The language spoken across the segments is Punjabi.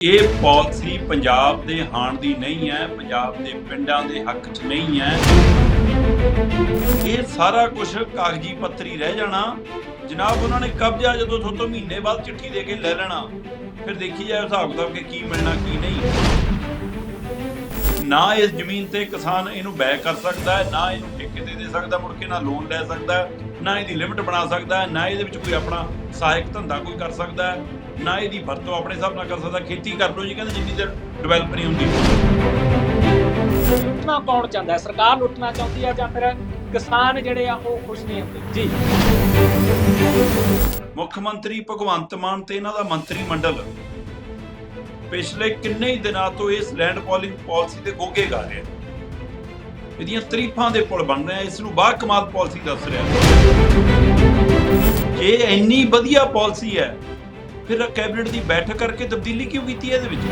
ਇਹ ਪਾਲਿਸੀ ਪੰਜਾਬ ਦੇ ਹਾਣ ਦੀ ਨਹੀਂ ਹੈ ਪੰਜਾਬ ਦੇ ਪਿੰਡਾਂ ਦੇ ਹੱਕ 'ਚ ਨਹੀਂ ਹੈ। ਇਹ ਸਾਰਾ ਕੁਝ ਕਾਗਜ਼ੀ ਪੱਤਰੀ ਰਹਿ ਜਾਣਾ। ਜਨਾਬ ਉਹਨਾਂ ਨੇ ਕਬਜ਼ਾ ਜਦੋਂ ਤੁਹਾਡੇ ਮਹੀਨੇ ਬਾਅਦ ਚਿੱਠੀ ਦੇ ਕੇ ਲੈ ਲੈਣਾ ਫਿਰ ਦੇਖੀ ਜਾਏ ਹਿਸਾਬ ਕਿਤਾਬ ਕਿ ਕੀ ਮਿਲਣਾ ਕੀ ਨਹੀਂ। ਨਾ ਇਸ ਜ਼ਮੀਨ ਤੇ ਕਿਸਾਨ ਇਹਨੂੰ ਬੈ ਕਰ ਸਕਦਾ ਹੈ ਨਾ ਇਹਨੂੰ ਠੇਕੇ ਤੇ ਦੇ ਸਕਦਾ ਮੁੜ ਕੇ ਨਾ ਲੋਨ ਲੈ ਸਕਦਾ ਨਾ ਇਹਦੀ ਲਿਮਟ ਬਣਾ ਸਕਦਾ ਹੈ, ਨਾ ਇਹਦੇ ਵਿੱਚ ਕੋਈ ਆਪਣਾ ਸਹਾਇਕ ਧੰਦਾ ਕੋਈ ਕਰ ਸਕਦਾ ਹੈ, ਨਾ ਇਹਦੀ ਵਰਤੋਂ ਆਪਣੇ ਹਿਸਾਬ ਨਾਲ ਕਰ ਸਕਦਾ ਖੇਤੀ ਕਰ ਲਓ ਜੀ ਕਹਿੰਦੇ ਜਿੰਨੀ ਦੇਰ ਡਿਵੈਲਪ ਨਹੀਂ ਹੁੰਦੀ। ਲੁੱਟਣਾ ਕੌਣ ਚਾਹੁੰਦਾ ਹੈ? ਸਰਕਾਰ ਲੁੱਟਣਾ ਚਾਹੁੰਦੀ ਹੈ ਜਾਂ ਫਿਰ ਕਿਸਾਨ ਜਿਹੜੇ ਆ ਉਹ ਖੁਸ਼ ਨਹੀਂ ਹੁੰਦੇ? ਜੀ। ਮੁੱਖ ਮੰਤਰੀ ਭਗਵੰਤ ਮਾਨ ਤੇ ਇਹਨਾਂ ਦਾ ਮੰਤਰੀ ਮੰਡਲ। ਪਿਛਲੇ ਕਿੰਨੇ ਹੀ ਦਿਨਾਂ ਤੋਂ ਇਸ ਲੈਂਡ ਪੋਲਿੰਗ ਪਾਲਿਸੀ ਦੇ ਗੋਗੇ ਗਾ ਰਹੇ ਇਹਦੀਆਂ ਤਰੀਫਾਂ ਦੇ ਪੁਲ ਬਣ ਰਹੇ ਇਸ ਨੂੰ ਬਾ ਕਮਾਲ ਪਾਲਿਸੀ ਦੱਸ ਰਿਹਾ। ਜੇ ਇੰਨੀ ਵਧੀਆ ਪਾਲਿਸੀ ਹੈ ਫਿਰ ਕੈਬਨਿਟ ਦੀ ਬੈਠਕ ਕਰਕੇ ਤਬਦੀਲੀ ਕਿਉਂ ਕੀਤੀ ਹੈ ਇਹਦੇ ਵਿੱਚ?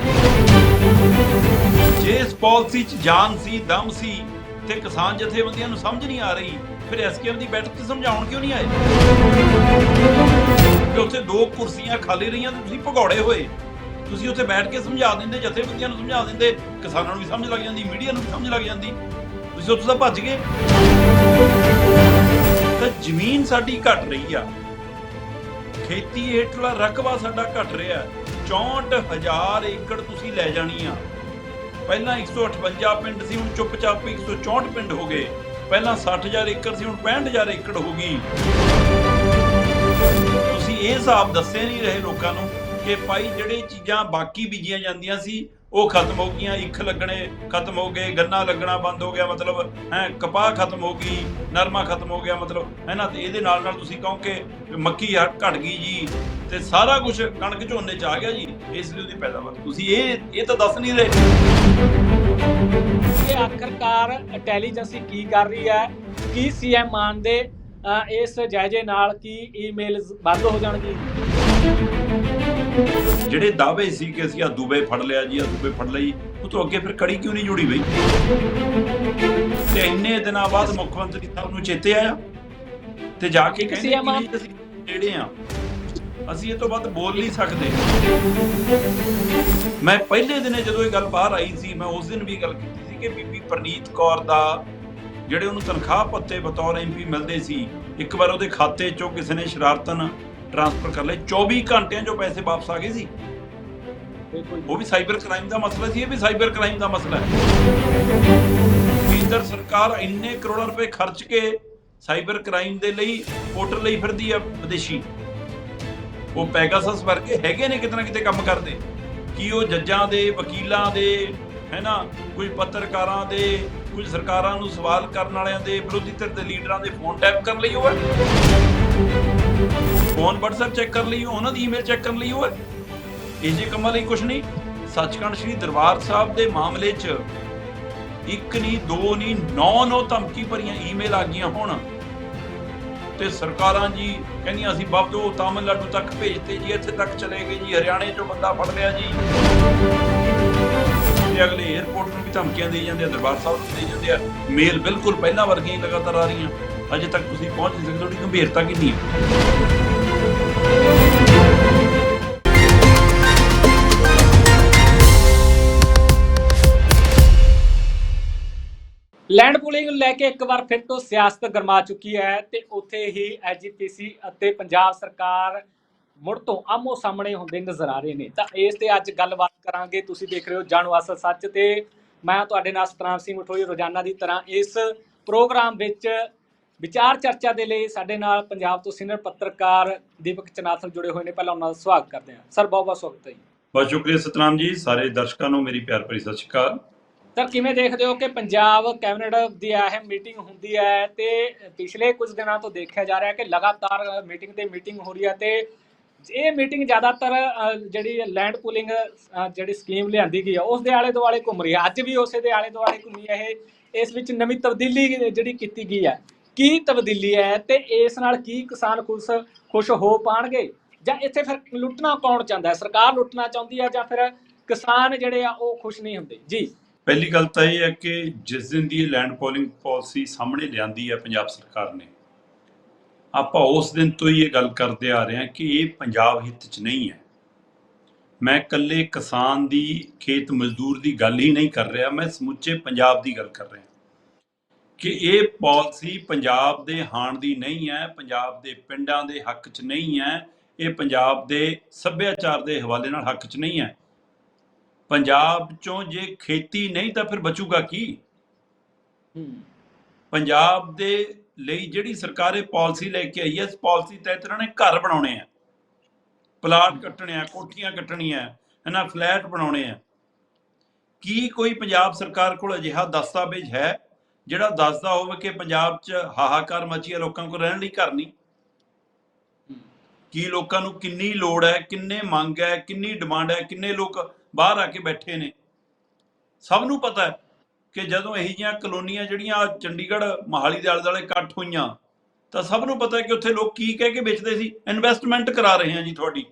ਜੇ ਇਸ ਪਾਲਿਸੀ 'ਚ ਜਾਨ ਸੀ, ਦਮ ਸੀ ਤੇ ਕਿਸਾਨ ਜਥੇਬੰਦੀਆਂ ਨੂੰ ਸਮਝ ਨਹੀਂ ਆ ਰਹੀ, ਫਿਰ ਐਸਕੇਐਮ ਦੀ ਬੈਠਕ 'ਚ ਸਮਝਾਉਣ ਕਿਉਂ ਨਹੀਂ ਆਏ? ਕਿ ਉੱਥੇ ਦੋ ਕੁਰਸੀਆਂ ਖਾਲੀ ਰਹੀਆਂ ਤੇ ਤੁਸੀਂ ਭਗੌੜੇ ਹੋਏ। ਤੁਸੀਂ ਉੱਥੇ ਬੈਠ ਕੇ ਸਮਝਾ ਦਿੰਦੇ, ਜਥੇਬੰਦੀਆਂ ਨੂੰ ਸਮਝਾ ਦਿੰਦੇ, ਕਿਸਾਨਾਂ ਨੂੰ ਵੀ ਸਮਝ ਲੱਗ ਜਾਂਦੀ, ਮੀਡੀਆ ਨੂੰ ਵੀ ਸਮਝ ਲੱਗ ਜਾਂਦੀ। ਤੁਸੀਂ ਉੱਥੋਂ ਤਾਂ ਭੱਜ ਗਏ। ਤਾਂ ਜ਼ਮੀਨ ਸਾਡੀ ਘਟ ਰਹੀ ਆ। ਖੇਤੀ ਹੇਠਲਾ ਰਕਬਾ ਸਾਡਾ ਘਟ ਰਿਹਾ 64000 ਏਕੜ ਤੁਸੀਂ ਲੈ ਜਾਣੀ ਆ। ਪਹਿਲਾਂ 158 ਪਿੰਡ ਸੀ, ਹੁਣ ਚੁੱਪਚਾਪ 164 ਪਿੰਡ ਹੋ ਗਏ। ਪਹਿਲਾਂ 60000 ਏਕੜ ਸੀ, ਹੁਣ 65000 ਏਕੜ ਹੋ ਗਈ। ਤੁਸੀਂ ਇਹ ਹਿਸਾਬ ਦੱਸੇ ਨਹੀਂ ਰਹੇ ਲੋਕਾਂ ਨੂੰ। ਕਿ ਭਾਈ ਜਿਹੜੀ ਚੀਜ਼ਾਂ ਬਾਕੀ ਬੀਜੀਆਂ ਜਾਂਦੀਆਂ ਸੀ, ਉਹ ਖਤਮ ਹੋ ਗਈਆਂ। ਇੱਖ ਲੱਗਣੇ ਖਤਮ ਹੋ ਗਏ, ਗੰਨਾ ਲੱਗਣਾ ਬੰਦ ਹੋ ਗਿਆ, ਮਤਲਬ, ਹੈ, ਕਪਾਹ ਖਤਮ ਹੋ ਗਈ, ਨਰਮਾ ਖਤਮ ਹੋ ਗਿਆ, ਮਤਲਬ, ਹੈ ਨਾ? ਤੇ ਇਹਦੇ ਨਾਲ ਨਾਲ ਤੁਸੀਂ ਕਹੋ ਕਿ ਮੱਕੀ ਘਟ ਗਈ ਜੀ, ਤੇ ਸਾਰਾ ਕੁਝ ਕਣਕ ਝੋਨੇ ਚ ਆ ਗਿਆ ਜੀ, ਇਸ ਲਈ ਉਹਦੀ ਪੈਦਾਵਾਰ। ਤੁਸੀਂ ਇਹ ਇਹ ਤਾਂ ਦੱਸ ਨਹੀਂ ਰਹੇ। ਇਹ ਆਖਰਕਾਰ ਇੰਟੈਲੀਜੈਂਸੀ ਕੀ ਕਰ ਰਹੀ ਹੈ? ਕੀ ਸੀਐਮ ਮਾਨ ਦੇ ਇਸ ਜਾਇਜ਼ੇ ਨਾਲ ਕੀ ਈਮੇਲਸ ਬੰਦ ਹੋ ਜਾਣਗੀ ਜਿਹੜੇ ਦਾਅਵੇ ਸੀ ਕਿ ਅਸੀਂ ਆ ਦੁਬਈ ਫੜ ਲਿਆ ਜੀ ਆ ਦੁਬਈ ਫੜ ਲਈ ਉਹ ਤੋਂ ਅੱਗੇ ਫਿਰ ਕੜੀ ਕਿਉਂ ਨਹੀਂ ਜੁੜੀ ਬਈ? ਤੇ ਇੰਨੇ ਦਿਨਾਂ ਬਾਅਦ ਮੁੱਖ ਮੰਤਰੀ ਸਾਹਿਬ ਨੂੰ ਚੇਤੇ ਆਇਆ? ਤੇ ਜਾ ਕੇ ਕਹਿੰਦੇ ਕਿ ਅਸੀਂ ਜਿਹੜੇ ਆ ਅਸੀਂ ਇਹ ਤੋਂ ਵੱਧ ਬੋਲ ਨਹੀਂ ਸਕਦੇ। ਮੈਂ ਪਹਿਲੇ ਦਿਨੇ ਜਦੋਂ ਇਹ ਗੱਲ ਬਾਹਰ ਆਈ ਸੀ ਮੈਂ ਉਸ ਦਿਨ ਵੀ ਗੱਲ ਕੀਤੀ ਸੀ ਕਿ ਬੀਬੀ ਪ੍ਰਨੀਤ ਕੌਰ ਦਾ ਜਿਹੜੇ ਉਹਨੂੰ ਤਨਖਾਹ ਪੱਤੇ ਬਤੌਰ ਐਮਪੀ ਮਿਲਦੇ ਸੀ ਇੱਕ ਵਾਰ ਉਹਦੇ ਖਾਤੇ ਚੋਂ ਕਿਸੇ ਨੇ ਸ਼ਰਾਰਤਨ ਟ੍ਰਾਂਸਫਰ ਕਰ ਲਏ। 24 ਘੰਟਿਆਂ 'ਚੋਂ ਪੈਸੇ ਵਾਪਸ ਆ ਗਏ ਸੀ। ਉਹ ਵੀ ਸਾਈਬਰ ਕ੍ਰਾਈਮ ਦਾ ਮਸਲਾ ਸੀ ਇਹ ਵੀ ਸਾਈਬਰ ਕ੍ਰਾਈਮ ਦਾ ਮਸਲਾ ਹੈ। ਕੇਂਦਰ ਸਰਕਾਰ ਇੰਨੇ ਕਰੋੜਾਂ ਰੁਪਏ ਖਰਚ ਕੇ ਸਾਈਬਰ ਕ੍ਰਾਈਮ ਦੇ ਲਈ ਪੋਰਟਲ ਲਈ ਫਿਰਦੀ ਆ ਵਿਦੇਸ਼ੀ। ਉਹ ਪੈਗਾਸਸ ਵਰਗੇ ਹੈਗੇ ਨੇ ਕਿਤੇ ਨਾ ਕਿਤੇ ਕੰਮ ਕਰਦੇ। ਕੀ ਉਹ ਜੱਜਾਂ ਦੇ ਵਕੀਲਾਂ ਦੇ ਹੈਨਾ ਕੁਝ ਪੱਤਰਕਾਰਾਂ ਦੇ ਕੁਝ ਸਰਕਾਰਾਂ ਨੂੰ ਸਵਾਲ ਕਰਨ ਵਾਲਿਆਂ ਦੇ ਵਿਰੋਧੀ ਧਿਰ ਦੇ ਲੀਡਰਾਂ ਦੇ ਫੋਨ ਟੈਪ ਕਰਨ ਲਈ ਉਹ ਹੈ ਫੋਨ WhatsApp ਚੈੱਕ ਕਰਨ ਲਈ, ਉਹਨਾਂ ਦੀ ਈਮੇਲ ਚੈੱਕ ਕਰਨ ਲਈ ਉਹ। ਹੈ ਇਹ ਜੇ ਕੰਮਾਂ ਲਈ ਕੁਝ ਨਹੀਂ। ਸੱਚਖੰਡ ਸ੍ਰੀ ਦਰਬਾਰ ਸਾਹਿਬ ਦੇ ਮਾਮਲੇ 'ਚ ਇੱਕ ਨਹੀਂ ਦੋ ਨਹੀਂ ਨੌ ਨੌ ਧਮਕੀ ਭਰੀਆਂ ਈਮੇਲ ਆ ਗਈਆਂ ਹੁਣ। ਤੇ ਸਰਕਾਰਾਂ ਜੀ ਕਹਿੰਦੀਆਂ ਅਸੀਂ ਬਬਦੋ ਤਾਮਿਲਨਾਡੂ ਤੱਕ ਭੇਜਤੇ ਜੀ, ਇੱਥੇ ਤੱਕ ਚਲੇ ਗਏ ਜੀ, ਹਰਿਆਣੇ 'ਚੋਂ ਬੰਦਾ ਫੜ ਲਿਆ ਜੀ। ਤੇ ਅਗਲੇ 에어ਪੋਰਟ ਨੂੰ ਵੀ ਧਮਕੀਆਂ ਦੇਈ ਜਾਂਦੇ ਆ, ਦਰਬਾਰ ਸਾਹਿਬ ਨੂੰ ਦੇਈ ਜਾਂਦੇ ਆ। ਮੇਲ ਬਿਲਕੁਲ ਪਹਿਲਾਂ ਵਰਗੀਆਂ ਹੀ ਲਗਾਤਾਰ ਆ ਰਹੀਆਂ। ਅਜੇ ਤੱਕ ਤੁਸੀਂ ਪਹੁੰਚ ਨਹੀਂ ਸਕਦੇ, ਤੁਹਾਡੀ ਗੰਭੀਰਤਾ ਕਿੰਨੀ ਹੈ? ਲੈਂਡ ਪੂਲਿੰਗ ਨੂੰ ਲੈ ਕੇ ਇੱਕ ਵਾਰ ਫਿਰ ਤੋਂ ਸਿਆਸਤ ਗਰਮਾ ਚੁੱਕੀ ਹੈ ਤੇ ਉੱਥੇ ਹੀ ਐਜੀਪੀਸੀ ਅਤੇ ਪੰਜਾਬ ਸਰਕਾਰ ਮੁੜ ਤੋਂ ਆਮੋ ਸਾਹਮਣੇ ਹੁੰਦੇ ਨਜ਼ਰ ਆ ਰਹੇ ਨੇ। ਤਾਂ ਇਸ ਤੇ ਅੱਜ ਗੱਲਬਾਤ ਕਰਾਂਗੇ। ਤੁਸੀਂ ਦੇਖ ਰਹੇ ਹੋ ਜਾਣੋ ਅਸਲ ਸੱਚ ਤੇ ਮੈਂ ਤੁਹਾਡੇ ਨਾਲ ਸਤਨਾਮ ਸਿੰਘ ਮਠੋਈ ਰੋਜ਼ਾਨਾ ਦੀ ਤਰ੍ਹਾਂ ਇਸ ਪ੍ਰੋਗਰਾਮ ਵਿੱਚ ਵਿਚਾਰ ਚਰਚਾ ਦੇ ਲਈ ਸਾਡੇ ਨਾਲ ਪੰਜਾਬ ਤੋਂ ਸੀਨੀਅਰ ਪੱਤਰਕਾਰ ਦੀਪਕ ਚਨਾਥਲ ਜੁੜੇ ਹੋਏ ਨੇ। ਪਹਿਲਾਂ ਉਹਨਾਂ ਦਾ ਸਵਾਗਤ ਕਰਦੇ ਹਾਂ। ਸਰ ਬਹੁਤ ਬਹੁਤ ਸਵਾਗਤ ਹੈ ਜੀ। ਬਹੁਤ ਸ਼ੁਕਰੀਆ ਸਤਨਾਮ ਜੀ ਸਾਰੇ ਦਰਸ਼ਕਾਂ ਨੂੰ ਮੇਰੀ ਪਿਆਰ ਭਰੀ ਸਤਿ ਸ਼੍ਰੀ ਅਕਾਲ। ਸਰ ਕਿਵੇਂ ਦੇਖਦੇ ਹੋ ਕਿ ਪੰਜਾਬ ਕੈਬਨਿਟ ਦੀ ਅਹਿਮ ਮੀਟਿੰਗ ਹੁੰਦੀ ਹੈ ਤੇ ਪਿਛਲੇ ਕੁਝ ਦਿਨਾਂ ਤੋਂ ਦੇਖਿਆ ਜਾ ਰਿਹਾ ਹੈ ਕਿ ਲਗਾਤਾਰ ਮੀਟਿੰਗ ਤੇ ਮੀਟਿੰਗ ਹੋ ਰਹੀ ਹੈ ਤੇ ਇਹ ਮੀਟਿੰਗ ਜ਼ਿਆਦਾਤਰ ਜਿਹੜੀ ਲੈਂਡ ਪੂਲਿੰਗ ਜਿਹੜੀ ਸਕੀਮ ਲਿਆਂਦੀ ਗਈ ਹੈ ਉਸ ਦੇ ਆਲੇ ਦੁਆਲੇ ਘੁੰਮ ਰਹੀ ਹੈ। ਅੱਜ ਵੀ ਉਸੇ ਦੇ ਆਲੇ ਦੁਆਲੇ ਘੁੰਮੀ ਹੈ ਇਹ। ਇਸ ਵਿੱਚ ਨਵੀਂ ਤਬਦੀਲੀ ਜਿਹੜੀ ਕੀਤੀ ਗਈ ਹੈ। ਕੀ ਤਬਦੀਲੀ ਹੈ ਤੇ ਇਸ ਨਾਲ ਕੀ ਕਿਸਾਨ ਖੁਸ਼ ਖੁਸ਼ ਹੋ ਪਾਣਗੇ? ਜਾਂ ਇੱਥੇ ਫਿਰ ਲੁੱਟਣਾ ਕੌਣ ਚਾਹੁੰਦਾ ਹੈ? ਸਰਕਾਰ ਲੁੱਟਣਾ ਚਾਹੁੰਦੀ ਹੈ ਜਾਂ ਫਿਰ ਕਿਸਾਨ ਜਿਹੜੇ ਆ ਉਹ ਖੁਸ਼ ਨਹੀਂ ਹੁੰਦੇ? ਜੀ। ਪਹਿਲੀ ਗੱਲ ਤਾਂ ਇਹ ਹੈ ਕਿ ਜਿਸ ਦਿਨ ਦੀ ਲੈਂਡ ਪੋਲਿੰਗ ਪਾਲਿਸੀ ਸਾਹਮਣੇ ਲਿਆਂਦੀ ਹੈ ਪੰਜਾਬ ਸਰਕਾਰ ਨੇ, ਆਪਾਂ ਉਸ ਦਿਨ ਤੋਂ ਹੀ ਇਹ ਗੱਲ ਕਰਦੇ ਆ ਰਹੇ ਹਾਂ ਕਿ ਇਹ ਪੰਜਾਬ ਹਿੱਤ 'ਚ ਨਹੀਂ ਹੈ। ਮੈਂ ਇਕੱਲੇ ਕਿਸਾਨ ਦੀ, ਖੇਤ ਮਜ਼ਦੂਰ ਦੀ ਗੱਲ ਹੀ ਨਹੀਂ ਕਰ ਰਿਹਾ, ਮੈਂ ਸਮੁੱਚੇ ਪੰਜਾਬ ਦੀ ਗੱਲ ਕਰ ਰਿਹਾ। ਕਿ ਇਹ ਪਾਲਿਸੀ ਪੰਜਾਬ ਦੇ ਹਾਣ ਦੀ ਨਹੀਂ ਹੈ ਪੰਜਾਬ ਦੇ ਪਿੰਡਾਂ ਦੇ ਹੱਕ 'ਚ ਨਹੀਂ ਹੈ ਇਹ ਪੰਜਾਬ ਦੇ ਸੱਭਿਆਚਾਰ ਦੇ ਹਵਾਲੇ ਨਾਲ ਹੱਕ 'ਚ ਨਹੀਂ ਹੈ। ਪੰਜਾਬ 'ਚੋਂ ਜੇ ਖੇਤੀ ਨਹੀਂ ਤਾਂ ਫਿਰ ਬਚੂਗਾ ਕੀ? ਪੰਜਾਬ ਦੇ ਲਈ ਜਿਹੜੀ ਸਰਕਾਰ ਇਹ ਪਾਲਿਸੀ ਲੈ ਕੇ ਆਈ ਹੈ ਇਸ ਪਾਲਿਸੀ ਤਹਿਤ ਇਹਨਾਂ ਨੇ ਘਰ ਬਣਾਉਣੇ ਆ। ਪਲਾਟ ਕੱਟਣੇ ਆ ਕੋਠੀਆਂ ਕੱਟਣੀਆਂ ਇਹਨਾਂ ਫਲੈਟ ਬਣਾਉਣੇ ਆ। ਕੀ ਕੋਈ ਪੰਜਾਬ ਸਰਕਾਰ ਕੋਲ ਅਜਿਹਾ ਦਸਤਾਵੇਜ਼ ਹੈ? ਜਿਹੜਾ ਦੱਸਦਾ ਹੋਵੇ ਕਿ ਪੰਜਾਬ 'ਚ ਹਾਹਾਕਾਰ ਮਚੀ ਹੈ, ਲੋਕਾਂ ਕੋਲ ਰਹਿਣ ਲਈ ਘਰ ਨਹੀਂ। ਕੀ ਲੋਕਾਂ ਨੂੰ ਕਿੰਨੀ ਲੋੜ ਹੈ, ਕਿੰਨੇ ਮੰਗ ਹੈ, ਕਿੰਨੀ ਡਿਮਾਂਡ ਹੈ, ਕਿੰਨੇ ਲੋਕ ਬਾਹਰ ਆ ਕੇ ਬੈਠੇ ਨੇ। ਸਭ ਨੂੰ ਪਤਾ ਹੈ ਕਿ ਜਦੋਂ ਇਹੋ ਜਿਹੀਆਂ ਕਲੋਨੀਆਂ ਜਿਹੜੀਆਂ ਚੰਡੀਗੜ੍ਹ ਮਹਾਲੀ ਦੇ ਆਲੇ ਦੁਆਲੇ ਇਕੱਠ ਹੋਈਆਂ, ਤਾਂ ਸਭ ਨੂੰ ਪਤਾ ਹੈ ਕਿ ਉੱਥੇ ਲੋਕ ਕੀ ਕਹਿ ਕੇ ਵੇਚਦੇ ਸੀ ਇਨਵੈਸਟਮੈਂਟ ਕਰਾ ਰਹੇ ਹਾਂ ਜੀ ਤੁਹਾਡੀ।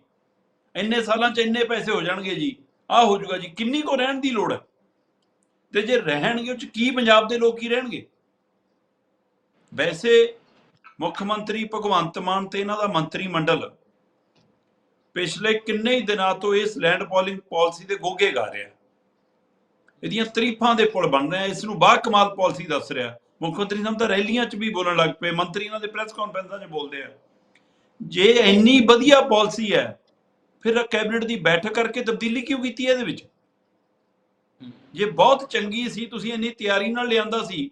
ਇੰਨੇ ਸਾਲਾਂ 'ਚ ਇੰਨੇ ਪੈਸੇ ਹੋ ਜਾਣਗੇ ਜੀ। ਆਹ ਹੋ ਜਾਊਗਾ ਜੀ। ਕਿੰਨੀ ਕੋ ਰਹਿਣ ਦੀ ਲੋੜ ਹੈ? ਤੇ ਜੇ ਰਹਿਣਗੇ ਉਹ 'ਚ ਕੀ ਪੰਜਾਬ ਦੇ ਲੋਕ ਹੀ ਰਹਿਣਗੇ? ਵੈਸੇ ਮੁੱਖ ਮੰਤਰੀ ਭਗਵੰਤ ਮਾਨ ਤੇ ਇਹਨਾਂ ਦਾ ਮੰਤਰੀ ਮੰਡਲ ਪਿਛਲੇ ਕਿੰਨੇ ਹੀ ਦਿਨਾਂ ਤੋਂ ਇਸ ਲੈਂਡ ਪੋਲਿੰਗ ਪਾਲਿਸੀ ਦੇ ਗੋਗੇ ਗਾ ਰਿਹਾ। ਇਹਦੀਆਂ ਤਰੀਫਾਂ ਦੇ ਪੁਲ ਬਣ ਰਿਹਾ ਆ, ਇਸ ਨੂੰ ਬਾ ਕਮਾਲ ਪਾਲਿਸੀ ਦੱਸ ਰਿਹਾ। ਮੁੱਖ ਮੰਤਰੀ ਸਾਹਿਬ ਤਾਂ ਰੈਲੀਆਂ 'ਚ ਵੀ ਬੋਲਣ ਲੱਗ ਪਏ, ਮੰਤਰੀ ਇਹਨਾਂ ਦੇ ਪ੍ਰੈਸ ਕਾਨਫਰੰਸਾਂ 'ਚ ਬੋਲਦੇ ਆ। ਜੇ ਇੰਨੀ ਵਧੀਆ ਪਾਲਿਸੀ ਹੈ, ਫਿਰ ਕੈਬਨਿਟ ਦੀ ਬੈਠਕ ਕਰਕੇ ਤਬਦੀਲੀ ਕਿਉਂ ਕੀਤੀ ਹੈ ਇਹਦੇ ਵਿੱਚ? ਜੇ ਬਹੁਤ ਚੰਗੀ ਸੀ ਤੁਸੀਂ ਇੰਨੀ ਤਿਆਰੀ ਨਾਲ ਲਿਆਂਦਾ ਸੀ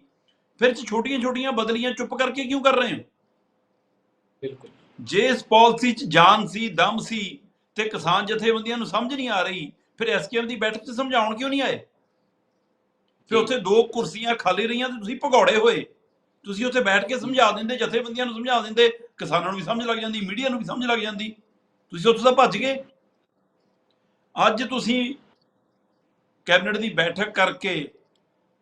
ਫਿਰ ਛੋਟੀਆਂ ਛੋਟੀਆਂ ਬਦਲੀਆਂ ਚੁੱਪ ਕਰਕੇ ਕਿਉਂ ਕਰ ਰਹੇ ਹੋ? ਬਿਲਕੁਲ। ਜੇ ਇਸ ਪਾਲਿਸੀ 'ਚ ਜਾਨ ਸੀ ਦਮ ਸੀ ਤੇ ਕਿਸਾਨ ਜਥੇਬੰਦੀਆਂ ਨੂੰ ਸਮਝ ਨਹੀਂ ਆ ਰਹੀ ਫਿਰ ਐਸਕੇਐਮ ਦੀ ਬੈਠਕ 'ਚ ਸਮਝਾਉਣ ਕਿਉਂ ਨਹੀਂ ਆਏ? ਫਿਰ ਉੱਥੇ ਦੋ ਕੁਰਸੀਆਂ ਖਾਲੀ ਰਹੀਆਂ ਤੇ ਤੁਸੀਂ ਭਗੌੜੇ ਹੋਏ। ਤੁਸੀਂ ਉੱਥੇ ਬੈਠ ਕੇ ਸਮਝਾ ਦਿੰਦੇ ਜਥੇਬੰਦੀਆਂ ਨੂੰ ਸਮਝਾ ਦਿੰਦੇ ਕਿਸਾਨਾਂ ਨੂੰ ਵੀ ਸਮਝ ਲੱਗ ਜਾਂਦੀ ਮੀਡੀਆ ਨੂੰ ਵੀ ਸਮਝ ਲੱਗ ਜਾਂਦੀ। ਤੁਸੀਂ ਉੱਥੋਂ ਤਾਂ ਭੱਜ ਗਏ। ਅੱਜ ਤੁਸੀਂ ਕੈਬਨਿਟ ਦੀ ਬੈਠਕ ਕਰਕੇ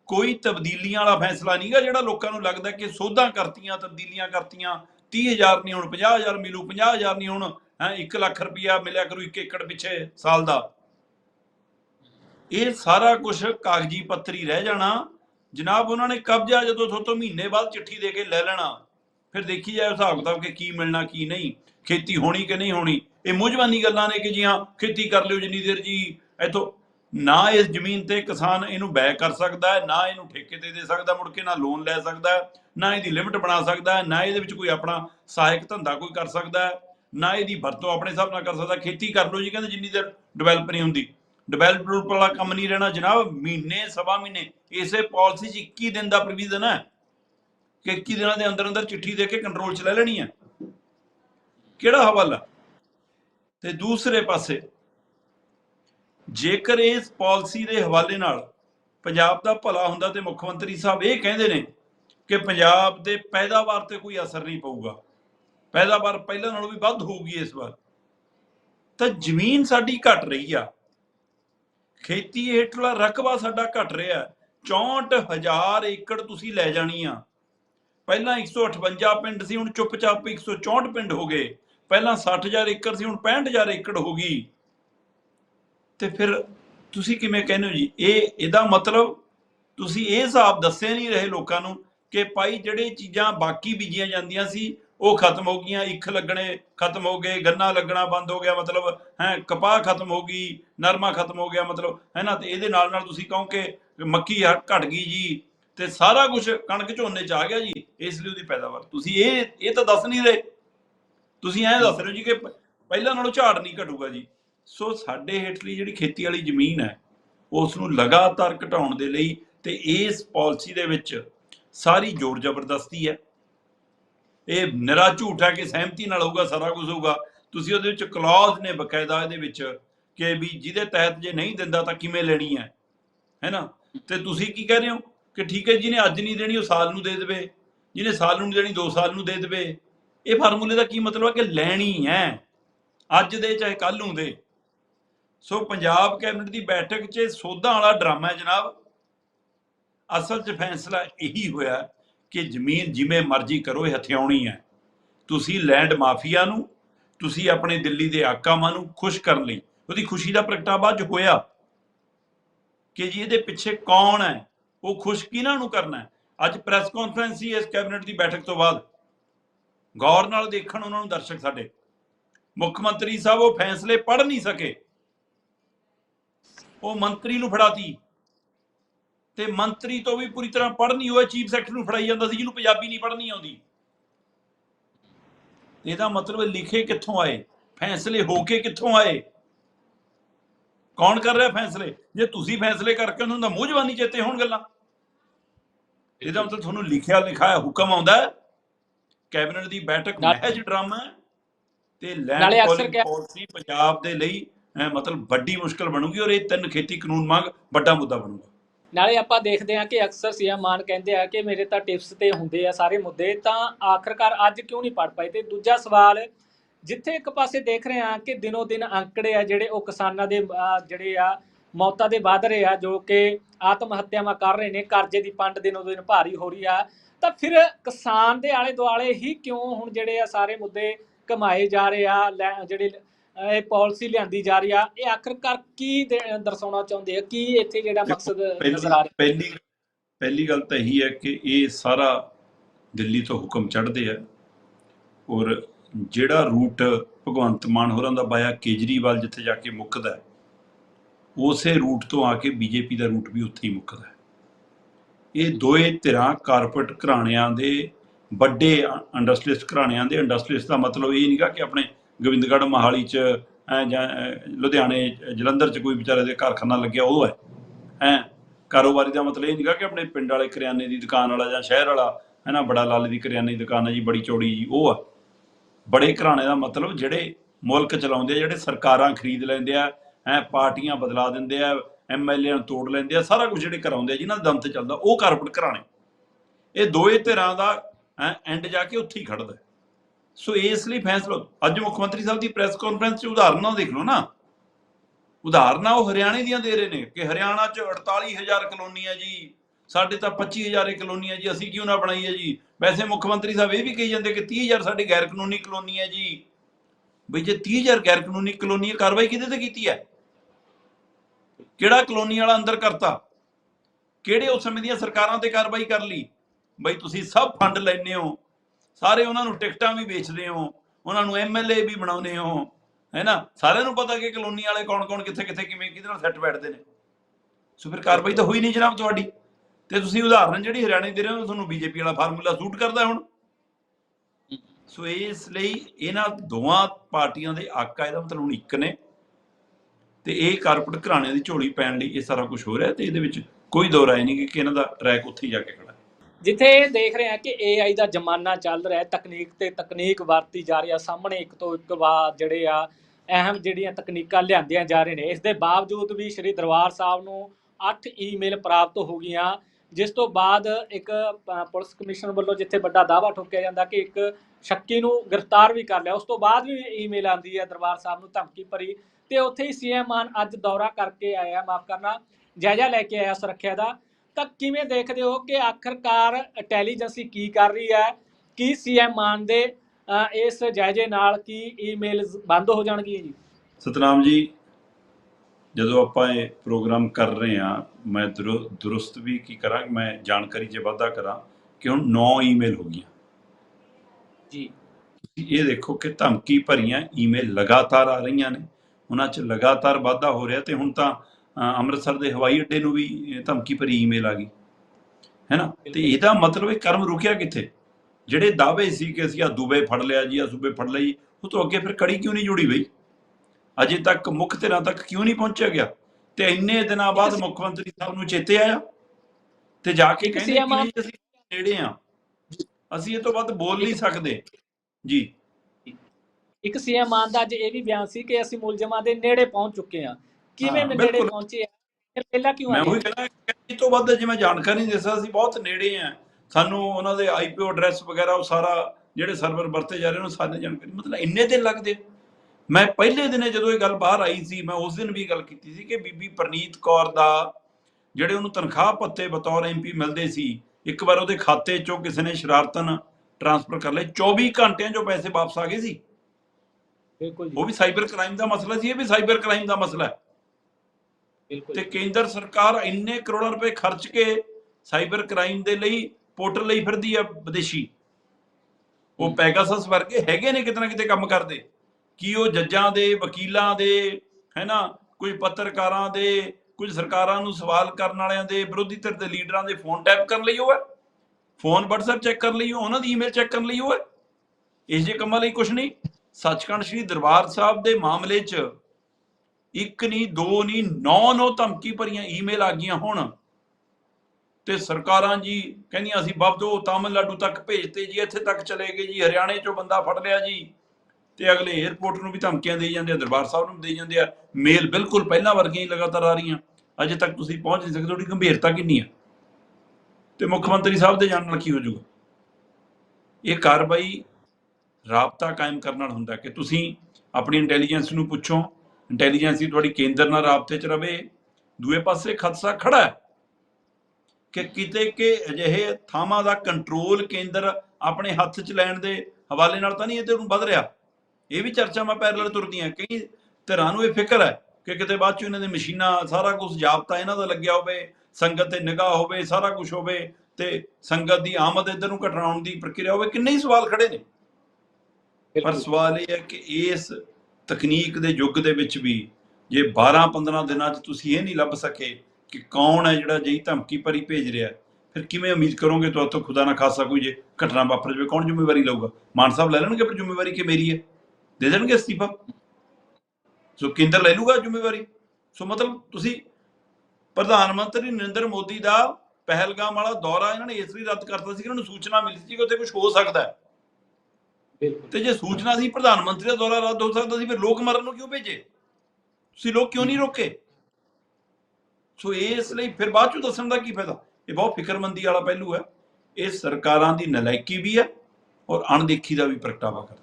ਕੋਈ ਤਬਦੀਲੀਆਂ ਵਾਲਾ ਫੈਸਲਾ ਨਹੀਂਗਾ ਜਿਹੜਾ ਲੋਕਾਂ ਨੂੰ ਲੱਗਦਾ ਕਿ ਸੋਧਾਂ ਕਰਤੀਆਂ, ਤਬਦੀਲੀਆਂ ਕਰਤੀਆਂ 30000 ਨਹੀਂ ਹੁਣ 50000 ਮਿਲੂ 50000 ਨਹੀਂ ਹੁਣ 1 ਲੱਖ ਰੁਪਇਆ ਮਿਲਿਆ ਕਰੂ 1 ਏਕੜ ਪਿੱਛੇ ਸਾਲ ਦਾ। ਇਹ ਸਾਰਾ ਕੁਝ ਕਾਗਜ਼ੀ ਪੱਤਰੀ ਰਹਿ ਜਾਣਾ। ਜਨਾਬ, ਉਹਨਾਂ ਨੇ ਕਬਜ਼ਾ ਜਦੋਂ ਥੋਤੋਂ ਮਹੀਨੇ ਬਾਅਦ ਚਿੱਠੀ ਦੇ ਕੇ ਲੈ ਲੈਣਾ, ਫਿਰ ਦੇਖੀ ਜਾਏ ਹਿਸਾਬ ਕਿਤਾਬ ਕਿ ਕੀ ਮਿਲਣਾ, ਕੀ ਨਹੀਂ, ਖੇਤੀ ਹੋਣੀ ਕਿ ਨਹੀਂ ਹੋਣੀ। ਇਹ ਮੁਝਵਾਨੀ ਗੱਲਾਂ ਨੇ ਕਿ ਜੀ ਹਾਂ, ਖੇਤੀ ਕਰ ਲਿਓ ਜਿੰਨੀ ਦੇਰ ਜੀ, ਇਥੋਂ ਨਾ ਇਸ ਜ਼ਮੀਨ ਤੇ ਕਿਸਾਨ ਇਹਨੂੰ ਬੈ ਕਰ ਸਕਦਾ ਹੈ, ਨਾ ਇਹਨੂੰ ਠੇਕੇ ਤੇ ਦੇ ਸਕਦਾ, ਮੁੜ ਕੇ ਨਾ ਲੋਨ ਲੈ ਸਕਦਾ ਨਾ ਇਹਦੀ ਲਿਮਟ ਬਣਾ ਸਕਦਾ ਨਾ ਇਹਦੇ ਵਿੱਚ ਕੋਈ ਆਪਣਾ ਸਹਾਇਕ ਧੰਦਾ ਕੋਈ ਕਰ ਸਕਦਾ ਨਾ ਇਹਦੀ ਵਰਤੋਂ ਆਪਣੇ ਹਿਸਾਬ ਨਾਲ ਕਰ ਸਕਦਾ, ਖੇਤੀ ਕਰ ਲਓ ਜੀ, ਕਹਿੰਦੇ ਜਿੰਨੀ ਦੇਰ ਡਿਵੈਲਪ ਨਹੀਂ ਹੁੰਦੀ। ਡਿਵੈਲਪਮੈਂਟ ਵਾਲਾ ਕੰਮ ਨਹੀਂ ਰਹਿਣਾ ਜਨਾਬ, ਮਹੀਨੇ, ਸਵਾ ਮਹੀਨੇ, ਇਸੇ ਪਾਲਿਸੀ 'ਚ 21 ਦਿਨ ਦਾ ਪ੍ਰੋਵੀਜ਼ਨ ਹੈ ਕਿ 21 ਦਿਨਾਂ ਦੇ ਅੰਦਰ ਅੰਦਰ ਚਿੱਠੀ ਦੇ ਕੇ ਕੰਟਰੋਲ 'ਚ ਲੈ ਲੈਣੀ ਹੈ। ਕਿਹੜਾ ਹਵਾਲਾ? ਤੇ ਦੂਸਰੇ ਪਾਸੇ ਜੇਕਰ ਇਸ ਪਾਲਿਸੀ ਦੇ ਹਵਾਲੇ ਨਾਲ ਪੰਜਾਬ ਦਾ ਭਲਾ ਹੁੰਦਾ ਤੇ ਮੁੱਖ ਮੰਤਰੀ ਸਾਹਿਬ ਇਹ ਕਹਿੰਦੇ ਨੇ ਕਿ ਪੰਜਾਬ ਦੇ ਪੈਦਾਵਾਰ ਤੇ ਕੋਈ ਅਸਰ ਨਹੀਂ ਪਊਗਾ। ਪੈਦਾਵਾਰ ਪਹਿਲਾਂ ਨਾਲੋਂ ਵੀ ਵੱਧ ਹੋਊਗੀ ਇਸ ਵਾਰ। ਤਾਂ ਜ਼ਮੀਨ ਸਾਡੀ ਘਟ ਰਹੀ ਆ। ਖੇਤੀ ਹੇਠਲਾ ਰਕਬਾ ਸਾਡਾ ਘਟ ਰਿਹਾ। 64000 ਏਕੜ ਤੁਸੀਂ ਲੈ ਜਾਣੀ ਆ। ਪਹਿਲਾਂ 158 ਪਿੰਡ ਸੀ, ਹੁਣ ਚੁੱਪਚਾਪ 164 ਪਿੰਡ ਹੋ ਗਏ। ਪਹਿਲਾਂ 60000 ਏਕੜ ਸੀ, ਹੁਣ 65000 ਏਕੜ ਹੋ ਗਈ। ਤੇ ਫਿਰ ਤੁਸੀਂ ਕਿਵੇਂ ਕਹਿੰਦੇ ਹੋ ਜੀ? ਇਹ, ਇਹਦਾ ਮਤਲਬ ਤੁਸੀਂ ਇਹ ਹਿਸਾਬ ਦੱਸੇ ਨਹੀਂ ਰਹੇ ਲੋਕਾਂ ਨੂੰ ਕਿ ਭਾਈ ਜਿਹੜੇ ਚੀਜ਼ਾਂ ਬਾਕੀ ਬੀਜੀਆਂ ਜਾਂਦੀਆਂ ਸੀ, ਉਹ ਖਤਮ ਹੋ ਗਈਆਂ ਇੱਖ ਲੱਗਣੇ ਖਤਮ ਹੋ ਗਏ, ਗੰਨਾ ਲੱਗਣਾ ਬੰਦ ਹੋ ਗਿਆ, ਮਤਲਬ ਹੈ, ਕਪਾਹ ਖਤਮ ਹੋ ਗਈ, ਨਰਮਾ ਖਤਮ ਹੋ ਗਿਆ, ਮਤਲਬ ਹੈ ਨਾ, ਤੇ ਇਹਦੇ ਨਾਲ ਨਾਲ ਤੁਸੀਂ ਕਹੋ ਕਿ ਮੱਕੀ ਘਟ ਗਈ ਜੀ, ਤੇ ਸਾਰਾ ਕੁਝ ਕਣਕ ਝੋਨੇ ਚ ਆ ਗਿਆ ਜੀ, ਇਸ ਲਈ ਉਹਦੀ ਪੈਦਾਵਾਰ। ਤੁਸੀਂ ਇਹ ਇਹ ਤਾਂ ਦੱਸ ਨਹੀਂ ਰਹੇ। ਤੁਸੀਂ ਐਂ ਦੱਸ ਰਹੇ ਹੋ ਜੀ ਕਿ ਪਹਿਲਾਂ ਨਾਲੋਂ ਝਾੜ ਨਹੀਂ ਘਟੂਗਾ ਜੀ। ਸੋ ਸਾਡੇ ਹੇਠਲੀ ਜਿਹੜੀ ਖੇਤੀ ਵਾਲੀ ਜ਼ਮੀਨ ਹੈ ਉਸ ਨੂੰ ਲਗਾਤਾਰ ਘਟਾਉਣ ਦੇ ਲਈ ਤੇ ਇਸ ਪਾਲਿਸੀ ਦੇ ਵਿੱਚ ਸਾਰੀ ਜ਼ੋਰ ਜ਼ਬਰਦਸਤੀ ਹੈ। ਇਹ ਨਿਰਾ ਝੂਠ ਹੈ ਕਿ ਸਹਿਮਤੀ ਨਾਲ ਹੋਊਗਾ, ਸਾਰਾ ਕੁਝ ਹੋਊਗਾ। ਤੁਸੀਂ ਉਹਦੇ ਵਿੱਚ ਕਲੌਜ਼ ਨੇ ਬਕਾਇਦਾ ਇਹਦੇ ਵਿੱਚ ਕਿ ਵੀ ਜਿਹਦੇ ਤਹਿਤ ਜੇ ਨਹੀਂ ਦਿੰਦਾ ਤਾਂ ਕਿਵੇਂ ਲੈਣੀ ਹੈ ਹੈਨਾ ਤੇ ਤੁਸੀਂ ਕੀ ਕਹਿ ਰਹੇ ਹੋ ਕਿ ਠੀਕ ਹੈ, ਜਿਹਨੇ ਅੱਜ ਨਹੀਂ ਦੇਣੀ ਉਹ ਸਾਲ ਨੂੰ ਦੇ ਦੇਵੇ, ਜਿਹਨੇ ਸਾਲ ਨੂੰ ਦੇਣੀ 2 ਸਾਲ ਨੂੰ ਦੇ ਦੇਵੇ। ਇਹ ਫਾਰਮੂਲੇ ਦਾ ਕੀ ਮਤਲਬ ਹੈ ਕਿ ਲੈਣੀ ਹੈ, ਅੱਜ ਦੇ ਚਾਹੇ ਕੱਲ ਨੂੰ ਦੇ। ਸੋ ਪੰਜਾਬ ਕੈਬਨਿਟ ਦੀ ਬੈਠਕ 'ਚ ਸੋਧਾਂ ਵਾਲਾ ਡਰਾਮਾ ਹੈ ਜਨਾਬ। ਅਸਲ 'ਚ ਫੈਸਲਾ ਇਹੀ ਹੋਇਆ ਕਿ ਜ਼ਮੀਨ ਜਿਵੇਂ ਮਰਜ਼ੀ ਕਰੋ, ਇਹ ਹਥਿਆਉਣੀ ਹੈ। ਤੁਸੀਂ ਲੈਂਡ ਮਾਫੀਆ ਨੂੰ, ਤੁਸੀਂ ਆਪਣੇ ਦਿੱਲੀ ਦੇ ਆਕਾਮਾਂ ਨੂੰ ਖੁਸ਼ ਕਰਨ ਲਈ, ਉਹਦੀ ਖੁਸ਼ੀ ਦਾ ਪ੍ਰਗਟਾਵਾ ਅੱਜ ਹੋਇਆ। ਕਿ ਜੀ ਇਹਦੇ ਪਿੱਛੇ ਕੌਣ ਹੈ? ਉਹ ਖੁਸ਼ ਕਿਹਨਾਂ ਨੂੰ ਕਰਨਾ ਹੈ? ਅੱਜ ਪ੍ਰੈਸ ਕਾਨਫਰੰਸ ਸੀ ਇਸ ਕੈਬਨਿਟ ਦੀ ਬੈਠਕ ਤੋਂ ਬਾਅਦ। ਗੌਰ ਨਾਲ ਦੇਖਣ ਉਹਨਾਂ ਨੂੰ ਦਰਸ਼ਕ ਸਾਡੇ। ਮੁੱਖ ਮੰਤਰੀ ਸਾਹਿਬ ਉਹ ਫੈਸਲੇ ਪੜ੍ਹ ਨਹੀਂ ਸਕੇ। ਉਹ ਮੰਤਰੀ ਨੂੰ ਫੜਾਤੀ। ਤੇ ਮੰਤਰੀ ਤੋਂ ਵੀ ਪੂਰੀ ਤਰ੍ਹਾਂ ਪੜ੍ਹ ਨਹੀਂ ਹੋਇਆ ਚੀਫ ਸੈਕਟਰੀ ਨੂੰ ਫੜਾਈ ਜਾਂਦਾ ਸੀ ਜਿਹਨੂੰ ਪੰਜਾਬੀ ਨਹੀਂ ਪੜ੍ਹਨੀ ਆਉਂਦੀ। ਇਹਦਾ ਮਤਲਬ ਲਿਖੇ ਕਿੱਥੋਂ ਆਏ? ਫੈਸਲੇ ਹੋ ਕੇ ਕਿੱਥੋਂ ਆਏ? ਕੌਣ ਕਰ ਰਿਹਾ ਫੈਸਲੇ? ਜੇ ਤੁਸੀਂ ਫੈਸਲੇ ਕਰਕੇ ਉਹਨਾਂ ਦਾ ਮੂੰਹ ਜਵਾਨੀ ਚੇਤੇ ਹੋਣ ਗੱਲਾਂ। ਇਹਦਾ ਮਤਲਬ ਤੁਹਾਨੂੰ ਲਿਖਿਆ ਲਿਖਾਇਆ ਹੁਕਮ ਆਉਂਦਾ ਕੈਬਨਿਟ ਦੀ ਬੈਠਕ ਮਹਿਜ ਡਰਾਮਾ ਤੇ ਲੈਂਡ ਪਾਲਿਸੀ ਪੰਜਾਬ ਦੇ ਲਈ ਮਤਲਬ ਵੱਡੀ ਮੁਸ਼ਕਲ ਬਣੂਗੀ ਔਰ ਇਹ ਤਿੰਨ ਖੇਤੀ ਕਾਨੂੰਨ ਮੰਗ ਵੱਡਾ ਮੁੱਦਾ ਬਣੂਗਾ। ਨਾਲੇ ਆਪਾਂ ਦੇਖਦੇ ਹਾਂ ਕਿ ਅਕਸਰ ਸੀਐਮ ਮਾਨ ਕਹਿੰਦੇ ਆ ਕਿ ਮੇਰੇ ਤਾਂ ਟਿਪਸ ਤੇ ਹੁੰਦੇ ਆ ਸਾਰੇ ਮੁੱਦੇ, ਤਾਂ ਆਖਰਕਾਰ ਅੱਜ ਕਿਉਂ ਨਹੀਂ ਪੜ ਪਾਏ? ਤੇ ਦੂਜਾ ਸਵਾਲ, ਜਿੱਥੇ ਇੱਕ ਪਾਸੇ ਦੇਖ ਰਹੇ ਹਾਂ ਕਿ ਦਿਨੋ ਦਿਨ ਅੰਕੜੇ ਆ ਜਿਹੜੇ ਉਹ ਕਿਸਾਨਾਂ ਦੇ ਜਿਹੜੇ ਆ, ਮੌਤਾਂ ਦੇ ਵੱਧ ਰਹੇ ਆ, ਜੋ ਕਿ ਆਤਮ ਹੱਤਿਆਵਾਂ ਕਰ ਰਹੇ ਨੇ, ਕਰਜ਼ੇ ਦੀ ਪੰਡ ਦਿਨੋ ਦਿਨ ਭਾਰੀ ਹੋ ਰਹੀ ਆ, ਤਾਂ ਫਿਰ ਕਿਸਾਨ ਦੇ ਆਲੇ ਦੁਆਲੇ ਹੀ ਕਿਉਂ ਹੁਣ ਜਿਹੜੇ ਆ ਸਾਰੇ ਮੁੱਦੇ ਕਮਾਏ ਜਾ ਰਹੇ ਆ ਜਿਹੜੇ ਇਹ ਪਾਲਿਸੀ ਲਿਆਂਦੀ ਜਾ ਰਹੀ ਆ। ਇਹ ਆਖਰਕਾਰ ਕੀ ਦਰਸਾਉਣਾ ਚਾਹੁੰਦੇ ਆ? ਕੀ ਇੱਥੇ ਜਿਹੜਾ ਮਕਸਦ ਨਜ਼ਰ ਆ ਰਿਹਾ? ਪਹਿਲੀ ਪਹਿਲੀ ਗੱਲ ਤਾਂ ਇਹੀ ਹੈ ਕਿ ਇਹ ਸਾਰਾ ਦਿੱਲੀ ਤੋਂ ਹੁਕਮ ਚੜ੍ਹਦੇ ਆ ਔਰ ਜਿਹੜਾ ਰੂਟ ਭਗਵੰਤ ਮਾਨ ਹੋਰਾਂ ਦਾ ਬਾਇਆ ਕੇਜਰੀਵਾਲ ਜਿੱਥੇ ਜਾ ਕੇ ਮੁੱਕਦਾ ਉਸੇ ਰੂਟ ਤੋਂ ਆ ਕੇ ਬੀਜੇਪੀ ਦਾ ਰੂਟ ਵੀ ਉੱਥੇ ਹੀ ਮੁੱਕਦਾ ਇਹ ਦੋਏ ਧਿਰਾਂ ਕਾਰਪੋਰੇਟ ਘਰਾਣਿਆਂ ਦੇ ਵੱਡੇ ਇੰਡਸਟਰੀਲਿਸਟ ਘਰਾਣਿਆਂ ਦੇ ਇੰਡਸਟਰੀਲਿਸਟ ਦਾ ਮਤਲਬ ਇਹ ਨਹੀਂਗਾ ਕਿ ਆਪਣੇ ਗੋਬਿੰਦਗੜ੍ਹ ਮਹਾਲੀ ਚ, ਐਂ ਜਾਂ ਲੁਧਿਆਣੇ, ਜਲੰਧਰ ਚ ਕੋਈ ਵਿਚਾਰੇ ਦੇ ਕਾਰਖਾਨਾ ਲੱਗਿਆ, ਉਹ ਹੈ। ਹੈ ਕਾਰੋਬਾਰੀ ਦਾ ਮਤਲਬ ਇਹ ਨਹੀਂਗਾ ਕਿ ਆਪਣੇ ਪਿੰਡ ਵਾਲੇ ਕਰਿਆਨੇ ਦੀ ਦੁਕਾਨ ਵਾਲਾ ਜਾਂ ਸ਼ਹਿਰ ਵਾਲਾ ਹੈ ਨਾ ਬੜਾ ਲਾਲੇ ਦੀ ਕਰਿਆਨੇ ਦੀ ਦੁਕਾਨ ਹੈ ਜੀ, ਬੜੀ ਚੌੜੀ ਜੀ, ਉਹ ਆ। ਬੜੇ ਘਰਾਣੇ ਦਾ ਮਤਲਬ ਜਿਹੜੇ ਮੁਲਕ ਚਲਾਉਂਦੇ ਆ, ਜਿਹੜੇ ਸਰਕਾਰਾਂ ਖਰੀਦ ਲੈਂਦੇ ਆ ਹੈ ਪਾਰਟੀਆਂ ਬਦਲਾ ਦਿੰਦੇ ਆ ਐਮਐਲਏ ਨੂੰ ਤੋੜ ਲੈਂਦੇ ਆ, ਸਾਰਾ ਕੁਝ ਜਿਹੜੇ ਕਰਾਉਂਦੇ ਆ, ਜਿਨ੍ਹਾਂ ਦਾ ਦਮ ਤੇ ਚੱਲਦਾ, ਉਹ ਕਾਰਪੋਰੇਟ ਘਰਾਣੇ। ਇਹ ਦੋਏ ਧਿਰਾਂ ਦਾ ਐਂਡ ਜਾ ਕੇ ਉੱਥੇ ਹੀ ਖੜਦਾ ਸੋ ਇਸ ਲਈ ਫੈਸਲਾ, ਅੱਜ ਮੁੱਖ ਮੰਤਰੀ ਸਾਹਿਬ ਦੀ ਪ੍ਰੈਸ ਕਾਨਫਰੰਸ 'ਚ ਉਦਾਹਰਨਾਂ ਦੇਖ ਲਓ ਨਾ। ਉਦਾਹਰਨਾਂ ਉਹ ਹਰਿਆਣੇ ਦੀਆਂ ਦੇ ਰਹੇ ਨੇ ਕਿ ਹਰਿਆਣਾ 'ਚ 48000 ਕਲੋਨੀ ਹੈ ਜੀ, ਸਾਡੇ ਤਾਂ 25000 ਹੀ ਕਲੋਨੀ ਹੈ ਜੀ, ਅਸੀਂ ਕਿਉਂ ਨਾ ਬਣਾਈ ਹੈ ਜੀ? ਵੈਸੇ ਮੁੱਖ ਮੰਤਰੀ ਸਾਹਿਬ ਇਹ ਵੀ ਕਹੀ ਜਾਂਦੇ ਕਿ 30000 ਸਾਡੀ ਗੈਰ ਕਾਨੂੰਨੀ ਕਲੋਨੀ ਹੈ ਜੀ। ਬਈ ਜੇ 30000 ਗੈਰ ਕਾਨੂੰਨੀ ਕਲੋਨੀ ਕਾਰਵਾਈ ਕਿਹਦੇ ਤੇ ਕੀਤੀ ਹੈ? ਕਿਹੜਾ ਕਲੋਨੀ ਵਾਲਾ ਅੰਦਰ ਕਰਤਾ? ਕਿਹੜੇ ਉਸ ਸਮੇਂ ਦੀਆਂ ਸਰਕਾਰਾਂ ਤੇ ਕਾਰਵਾਈ ਕਰ ਲਈ? ਬਈ ਤੁਸੀਂ ਸਭ ਫੰਡ ਲੈਨੇ ਹੋ। ਸਾਰੇ ਉਹਨਾਂ ਨੂੰ ਟਿਕਟਾਂ ਵੀ ਵੇਚਦੇ ਹੋ, ਉਹਨਾਂ ਨੂੰ ਐਮਐਲਏ ਵੀ ਬਣਾਉਂਦੇ ਹੋ ਹੈਨਾ ਸਾਰਿਆਂ ਨੂੰ ਪਤਾ ਕਿ ਕਲੋਨੀ ਵਾਲੇ ਕੌਣ-ਕੌਣ ਕਿੱਥੇ-ਕਿੱਥੇ ਕਿਵੇਂ ਕਿਹਦੇ ਨਾਲ ਸੈੱਟ ਬੈਠਦੇ ਨੇ। ਸੋ ਫਿਰ ਕਾਰਵਾਈ ਤਾਂ ਹੋਈ ਨਹੀਂ ਜਨਾਬ ਤੁਹਾਡੀ। ਤੇ ਤੁਸੀਂ ਉਦਾਹਰਨ ਜਿਹੜੀ ਹਰਿਆਣੇ ਦੇ ਰਹੇ ਹੋ, ਤੁਹਾਨੂੰ ਬੀਜੇਪੀ ਵਾਲਾ ਫਾਰਮੂਲਾ ਸੂਟ ਕਰਦਾ ਹੁਣ। ਸੋ ਇਸ ਲਈ ਇਹਨਾਂ ਦੋਵਾਂ ਪਾਰਟੀਆਂ ਦੇ ਆਕਾ ਇਹਦਾ ਮਤਲਬ ਹੁਣ ਇੱਕ ਨੇ। ਤੇ ਇਹ ਕਾਰਪੋਰੇਟ ਘਰਾਣਿਆਂ ਦੀ ਝੋਲੀ ਪੈਣ ਲਈ ਇਹ ਸਾਰਾ ਕੁਝ ਹੋ ਰਿਹਾ ਤੇ ਇਹਦੇ ਵਿੱਚ ਕੋਈ ਦੋ ਰਾਏ ਨਹੀਂ ਕਿ ਇਹਨਾਂ ਦਾ ਟਰੈਕ ਉੱਥੇ ਜਾ ਕੇ ਖੜਾ। ਜਿੱਥੇ ਇਹ ਦੇਖ ਰਹੇ ਹਾਂ ਕਿ AI ਦਾ ਜ਼ਮਾਨਾ ਚੱਲ ਰਿਹਾ ਹੈ, ਤਕਨੀਕ ਤੇ ਤਕਨੀਕ ਵਰਤੀ ਜਾ ਰਹੀ ਆ। ਸਾਹਮਣੇ ਇੱਕ ਤੋਂ ਇੱਕ ਬਾਅਦ ਜਿਹੜੇ ਆ, ਅਹਿਮ ਜਿਹੜੀਆਂ ਤਕਨੀਕਾਂ ਲਿਆਂਦੀਆਂ ਜਾ ਰਹੀਆਂ ਨੇ। ਇਸ ਦੇ ਬਾਵਜੂਦ ਵੀ ਸ਼੍ਰੀ ਦਰਬਾਰ ਸਾਹਿਬ ਨੂੰ 8 ਈਮੇਲ ਪ੍ਰਾਪਤ ਹੋ ਗਈਆਂ, ਜਿਸ ਤੋਂ ਬਾਅਦ ਇੱਕ ਪੁਲਿਸ ਕਮਿਸ਼ਨ ਵੱਲੋਂ ਜਿੱਥੇ ਵੱਡਾ ਦਾਅਵਾ ਠੋਕਿਆ ਜਾਂਦਾ ਕਿ ਇੱਕ ਸ਼ੱਕੀ ਨੂੰ ਗ੍ਰਿਫਤਾਰ ਵੀ ਕਰ ਲਿਆ। ਉਸ ਤੋਂ ਬਾਅਦ ਵੀ ਈਮੇਲ ਆਂਦੀ ਹੈ ਦਰਬਾਰ ਸਾਹਿਬ ਨੂੰ ਧਮਕੀ ਭਰੀ। ਤੇ ਉੱਥੇ ਹੀ ਸੀਐਮ ਮਾਨ ਅੱਜ ਦੌਰਾ ਕਰਕੇ ਆਇਆ, ਮਾਫ ਕਰਨਾ, ਜਾਇਜ਼ਾ ਲੈ ਕੇ ਆਇਆ ਸੁਰੱਖਿਆ ਦਾ। ਤਾਂ ਕਿਵੇਂ ਦੇਖਦੇ ਹੋ ਕਿ ਆਖਰਕਾਰ ਇੰਟੈਲੀਜੈਂਸੀ ਕੀ ਕਰ ਰਹੀ ਹੈ? ਕੀ ਸੀਐਮ ਮਾਨ ਦੇ ਇਸ ਜਾਇਜ਼ੇ ਨਾਲ ਕੀ ਈਮੇਲਸ ਬੰਦ ਹੋ ਜਾਣਗੀਆਂ ਜੀ? ਸਤਨਾਮ ਜੀ ਜਦੋਂ ਆਪਾਂ ਇਹ ਪ੍ਰੋਗਰਾਮ ਕਰ ਰਹੇ ਹਾਂ ਮੈਂ ਦੁਰ- ਦੁਰਸਤ ਵੀ ਕੀ ਕਰਾਂ ਮੈਂ ਜਾਣਕਾਰੀ 'ਚ ਵਾਧਾ ਕਰਾਂ ਕਿ ਹੁਣ 9 ਈਮੇਲ ਹੋ ਗਈਆਂ। ਜੀ। ਤੁਸੀਂ ਇਹ ਦੇਖੋ ਕਿ ਧਮਕੀ ਭਰੀਆਂ ਈਮੇਲ ਲਗਾਤਾਰ ਆ ਰਹੀਆਂ ਨੇ। ਉਹਨਾਂ 'ਚ ਲਗਾਤਾਰ ਵਾਧਾ ਹੋ ਰਿਹਾ ਤੇ ਹੁਣ ਤਾਂ ਅੰਮ੍ਰਿਤਸਰ ਦੇ ਹਵਾਈ ਅੱਡੇ ਨੂੰ ਵੀ ਧਮਕੀ ਭਰੀ ਈਮੇਲ ਆ ਗਈ। ਹੈ ਨਾ? ਤੇ ਇਹਦਾ ਮਤਲਬ ਇਹ ਕਰਮ ਰੁਕਿਆ ਕਿੱਥੇ? ਜਿਹੜੇ ਦਾਅਵੇ ਸੀ ਕਿ ਅਸੀਂ ਆ ਦੁਬਈ ਫੜ ਲਿਆ ਜੀ ਆ ਸੂਬੇ ਫੜ ਲਈ ਉਹ ਤੋਂ ਅੱਗੇ ਫਿਰ ਕੜੀ ਕਿਉਂ ਨਹੀਂ ਜੁੜੀ ਬਈ? ਅਜੇ ਤੱਕ ਮੁੱਖ ਧਿਰਾਂ ਤੱਕ ਕਿਉਂ ਨਹੀਂ ਪਹੁੰਚਿਆ ਗਿਆ? ਤੇ ਇੰਨੇ ਦਿਨਾਂ ਬਾਅਦ ਮੁੱਖ ਮੰਤਰੀ ਸਾਹਿਬ ਨੂੰ ਚੇਤੇ ਆਇਆ? ਤੇ ਜਾ ਕੇ ਕਹਿੰਦੇ ਕਿ ਅਸੀਂ ਨੇੜੇ ਆ। ਅਸੀਂ ਇਹ ਤੋਂ ਵੱਧ ਬੋਲ ਨਹੀਂ ਸਕਦੇ। ਜੀ। ਇੱਕ ਸੀਐਮ ਮਾਨ ਦਾ ਅੱਜ ਇਹ ਵੀ ਬਿਆਨ ਸੀ ਕਿ ਅਸੀਂ ਮੁਲਜ਼ਮਾਂ ਦੇ ਨੇੜੇ ਪਹੁੰਚ ਚੁੱਕੇ ਹਾਂ। ਕਿਵੇਂ ਨੇੜੇ ਬਿਲਕੁਲ। ਪਹੁੰਚੇ ਆ? ਫਿਰ ਪਹਿਲਾਂ ਕਿਉਂ ਮੈਂ ਆਏ? ਉਹੀ ਕਹਿੰਦਾ ਇਹ ਤੋਂ ਵੱਧ ਜਿਵੇਂ ਜਾਣਕਾਰੀ ਦੇ ਸਕਦਾ ਅਸੀਂ ਬਹੁਤ ਨੇੜੇ ਆ। ਸਾਨੂੰ ਉਹਨਾਂ ਦੇ ਆਈਪੀਓ ਐਡਰੈਸ ਵਗੈਰਾ ਉਹ ਸਾਰਾ ਜਿਹੜੇ ਸਰਵਰ ਵਰਤੇ ਜਾ ਰਹੇ ਨੇ ਉਹ ਸਾਰੇ ਜਾਣਕਾਰੀ ਮਤਲਬ ਇੰਨੇ ਦਿਨ ਲੱਗਦੇ। ਮੈਂ ਪਹਿਲੇ ਦਿਨੇ ਜਦੋਂ ਇਹ ਗੱਲ ਬਾਹਰ ਆਈ ਸੀ ਮੈਂ ਉਸ ਦਿਨ ਵੀ ਗੱਲ ਕੀਤੀ ਸੀ ਕਿ ਬੀਬੀ ਪ੍ਰਨੀਤ ਕੌਰ ਦਾ ਜਿਹੜੇ ਉਹਨੂੰ ਤਨਖਾਹ ਪੱਤੇ ਬਤੌਰ ਐਮਪੀ ਮਿਲਦੇ ਸੀ ਇੱਕ ਵਾਰ ਉਹਦੇ ਖਾਤੇ ਚੋਂ ਕਿਸੇ ਨੇ ਸ਼ਰਾਰਤਨ ਟ੍ਰਾਂਸਫਰ ਕਰ ਲਏ। 24 ਘੰਟਿਆਂ 'ਚੋਂ ਪੈਸੇ ਵਾਪਸ ਆ ਗਏ ਸੀ। ਬਿਲਕੁਲ ਜੀ। ਉਹ ਵੀ ਸਾਈਬਰ ਕ੍ਰਾਈਮ ਦਾ ਮਸਲਾ ਸੀ ਇਹ ਵੀ ਸਾਈਬਰ ਕ੍ਰਾਈਮ ਦਾ ਮਸਲਾ ਹੈ। ਤੇ ਕੇਂਦਰ ਸਰਕਾਰ ਇੰਨੇ ਕਰੋੜਾਂ ਰੁਪਏ ਖਰਚ ਕੇ ਸਾਈਬਰ ਕ੍ਰਾਈਮ ਦੇ ਲਈ ਪੋਰਟਲ ਲਈ ਫਿਰਦੀ ਆ ਵਿਦੇਸ਼ੀ। ਉਹ ਪੈਗਾਸਸ ਵਰਗੇ ਹੈਗੇ ਨੇ ਕਿਤੇ ਨਾ ਕਿਤੇ ਕੰਮ ਕਰਦੇ। ਕੀ ਉਹ ਜੱਜਾਂ ਦੇ ਵਕੀਲਾਂ ਦੇ ਹੈਨਾ ਕੋਈ ਪੱਤਰਕਾਰਾਂ ਦੇ ਕੁਝ ਸਰਕਾਰਾਂ ਨੂੰ ਸਵਾਲ ਕਰਨ ਵਾਲਿਆਂ ਦੇ ਵਿਰੋਧੀ ਧਿਰ ਦੇ ਲੀਡਰਾਂ ਦੇ ਫੋਨ ਟੈਪ ਕਰਨ ਲਈ ਹੋਇਆ ਫੋਨ WhatsApp ਚੈੱਕ ਕਰਨ ਲਈ ਉਹਨਾਂ ਦੀ ਈਮੇਲ ਚੈੱਕ ਕਰਨ ਲਈ ਹੋਇਆ ਇਸ ਜੇ ਕੰਮਾਂ ਲਈ ਕੁਝ ਨਹੀਂ। ਸੱਚਖੰਡ ਸ੍ਰੀ ਦਰਬਾਰ ਸਾਹਿਬ ਦੇ ਮਾਮਲੇ 'ਚ ਇੱਕ ਨਹੀਂ ਦੋ ਨਹੀਂ ਨੌ ਨੌ ਧਮਕੀ ਭਰੀਆਂ ਈਮੇਲ ਆ ਗਈਆਂ ਹੁਣ। ਤੇ ਸਰਕਾਰਾਂ ਜੀ ਕਹਿੰਦੀਆਂ ਅਸੀਂ ਬਬਦੋ ਤਾਮਿਲਨਾਡੂ ਤੱਕ ਭੇਜਤੇ ਜੀ, ਇੱਥੇ ਤੱਕ ਚਲੇ ਗਏ ਜੀ, ਹਰਿਆਣੇ ਚੋਂ ਬੰਦਾ ਫੜ ਲਿਆ ਜੀ। ਤੇ ਅਗਲੇ 에ਅਰਪੋਰਟ ਨੂੰ ਵੀ ਧਮਕੀਆਂ ਦੇਈ ਜਾਂਦੇ ਆ, ਦਰਬਾਰ ਸਾਹਿਬ ਨੂੰ ਵੀ ਦੇਈ ਜਾਂਦੇ ਆ। ਮੇਲ ਬਿਲਕੁਲ ਪਹਿਲਾਂ ਵਰਗੀਆਂ ਹੀ ਲਗਾਤਾਰ ਆ ਰਹੀਆਂ। ਅਜੇ ਤੱਕ ਤੁਸੀਂ ਪਹੁੰਚ ਨਹੀਂ ਸਕਦੇ ਉਹਦੀ ਗੰਭੀਰਤਾ ਕਿੰਨੀ ਆ? ਤੇ ਮੁੱਖ ਮੰਤਰੀ ਸਾਹਿਬ ਦੇ ਜਾਣ ਨਾਲ ਕੀ ਹੋ ਜਾਊਗਾ? ਇਹ ਕਾਰਵਾਈ ਰਾਬਤਾ ਕਾਇਮ ਕਰਨ ਨਾਲ ਹੁੰਦਾ ਕਿ ਤੁਸੀਂ ਆਪਣੀ ਇੰਟੈਲੀਜੈਂਸ ਨੂੰ ਪੁੱਛੋ ਇੰਟੈਲੀਜੈਂਸ ਤੁਹਾਡੀ ਕੇਂਦਰ ਨਾਲ ਰਾਬਤੇ 'ਚ ਰਵੇ ਦੂਏ ਪਾਸੇ ਖਦਸ਼ਾ ਖੜਾ ਹੈ ਕਿ ਕਿਤੇ ਕਿ ਅਜਿਹੇ ਥਾਵਾਂ ਦਾ ਕੰਟਰੋਲ ਕੇਂਦਰ ਆਪਣੇ ਹੱਥ 'ਚ ਲੈਣ ਦੇ ਹਵਾਲੇ ਨਾਲ ਤਾਂ ਨਹੀਂ ਇਹਦੇ ਨੂੰ ਵੱਧ ਰਿਹਾ। ਇਹ ਵੀ ਚਰਚਾਵਾਂ ਪੈਰਲਲ ਤੁਰਦੀਆਂ ਕਈ ਧਿਰਾਂ ਨੂੰ ਇਹ ਫਿਕਰ ਹੈ ਕਿ ਕਿਤੇ ਬਾਅਦ 'ਚ ਇਹਨਾਂ ਦੀ ਮਸ਼ੀਨਾਂ ਸਾਰਾ ਕੁਝ ਜਾਬਤਾ ਇਹਨਾਂ ਦਾ ਲੱਗਿਆ ਹੋਵੇ ਸੰਗਤ ਤੇ ਨਿਗਾਹ ਹੋਵੇ ਸਾਰਾ ਕੁਝ ਹੋਵੇ ਤੇ ਸੰਗਤ ਦੀ ਆਮਦ ਇੱਧਰ ਨੂੰ ਘਟਾਉਣ ਦੀ ਪ੍ਰਕਿਰਿਆ ਹੋਵੇ ਕਿੰਨੇ ਹੀ ਸਵਾਲ ਖੜੇ ਨੇ। ਪਰ ਸਵਾਲ ਇਹ ਹੈ ਕਿ ਇਸ ਤਕਨੀਕ ਦੇ ਯੁੱਗ ਦੇ ਵਿੱਚ ਵੀ ਜੇ 12-15 ਦਿਨਾਂ 'ਚ ਤੁਸੀਂ ਇਹ ਨਹੀਂ ਲੱਭ ਸਕੇ ਕਿ ਕੌਣ ਹੈ ਜਿਹੜਾ ਜਿਹੀ ਧਮਕੀ ਭਰੀ ਭੇਜ ਰਿਹਾ ਫਿਰ ਕਿਵੇਂ ਉਮੀਦ ਕਰੋਗੇ ਤੁਹਾਡੇ ਤੋਂ ਖੁਦਾ ਨਾ ਖਾਸਾ ਕੋਈ ਜੇ ਘਟਨਾ ਵਾਪਰ ਜਾਵੇ, ਕੌਣ ਜ਼ਿੰਮੇਵਾਰੀ ਲਊਗਾ? ਮਾਨ ਸਾਹਿਬ ਲੈ ਲੈਣਗੇ ਪਰ ਜ਼ਿੰਮੇਵਾਰੀ ਕਿ ਮੇਰੀ ਹੈ? ਦੇ ਦੇਣਗੇ ਅਸਤੀਫਾ? ਸੋ ਕੇਂਦਰ ਲੈ ਲੂਗਾ ਜ਼ਿੰਮੇਵਾਰੀ? ਸੋ ਮਤਲਬ ਤੁਸੀਂ ਪ੍ਰਧਾਨ ਮੰਤਰੀ ਨਰਿੰਦਰ ਮੋਦੀ ਦਾ ਪਹਿਲਗਾਮ ਵਾਲਾ ਦੌਰਾ ਇਹਨਾਂ ਨੇ ਇਸ ਲਈ ਰੱਦ ਕਰਤਾ ਸੀ ਕਿ ਇਹਨਾਂ ਨੂੰ ਸੂਚਨਾ ਮਿਲੀ ਸੀ ਕਿ ਉੱਥੇ ਕੁਝ ਹੋ ਸਕਦਾ ਹੈ। ਤੇ ਜੇ ਸੂਚਨਾ ਸੀ ਪ੍ਰਧਾਨ ਮੰਤਰੀ ਦਾ ਦੌਰਾ ਰੱਦ ਹੋ ਸਕਦਾ ਸੀ ਫਿਰ ਲੋਕ ਮਰਨ ਨੂੰ ਕਿਉਂ ਭੇਜੇ? ਤੁਸੀਂ ਲੋਕ ਕਿਉਂ ਨਹੀਂ ਰੋਕੇ? ਸੋ ਇਸ ਲਈ ਫਿਰ ਬਾਅਦ ਚੋਂ ਦੱਸਣ ਦਾ ਕੀ ਫਾਇਦਾ? ਇਹ ਬਹੁਤ ਫਿਕਰਮੰਦੀ ਵਾਲਾ ਪਹਿਲੂ ਹੈ। ਇਹ ਸਰਕਾਰਾਂ ਦੀ ਨਲਾਇਕੀ ਵੀ ਹੈ ਔਰ ਅਣਦੇਖੀ ਦਾ ਵੀ ਪ੍ਰਗਟਾਵਾ ਕਰਦਾ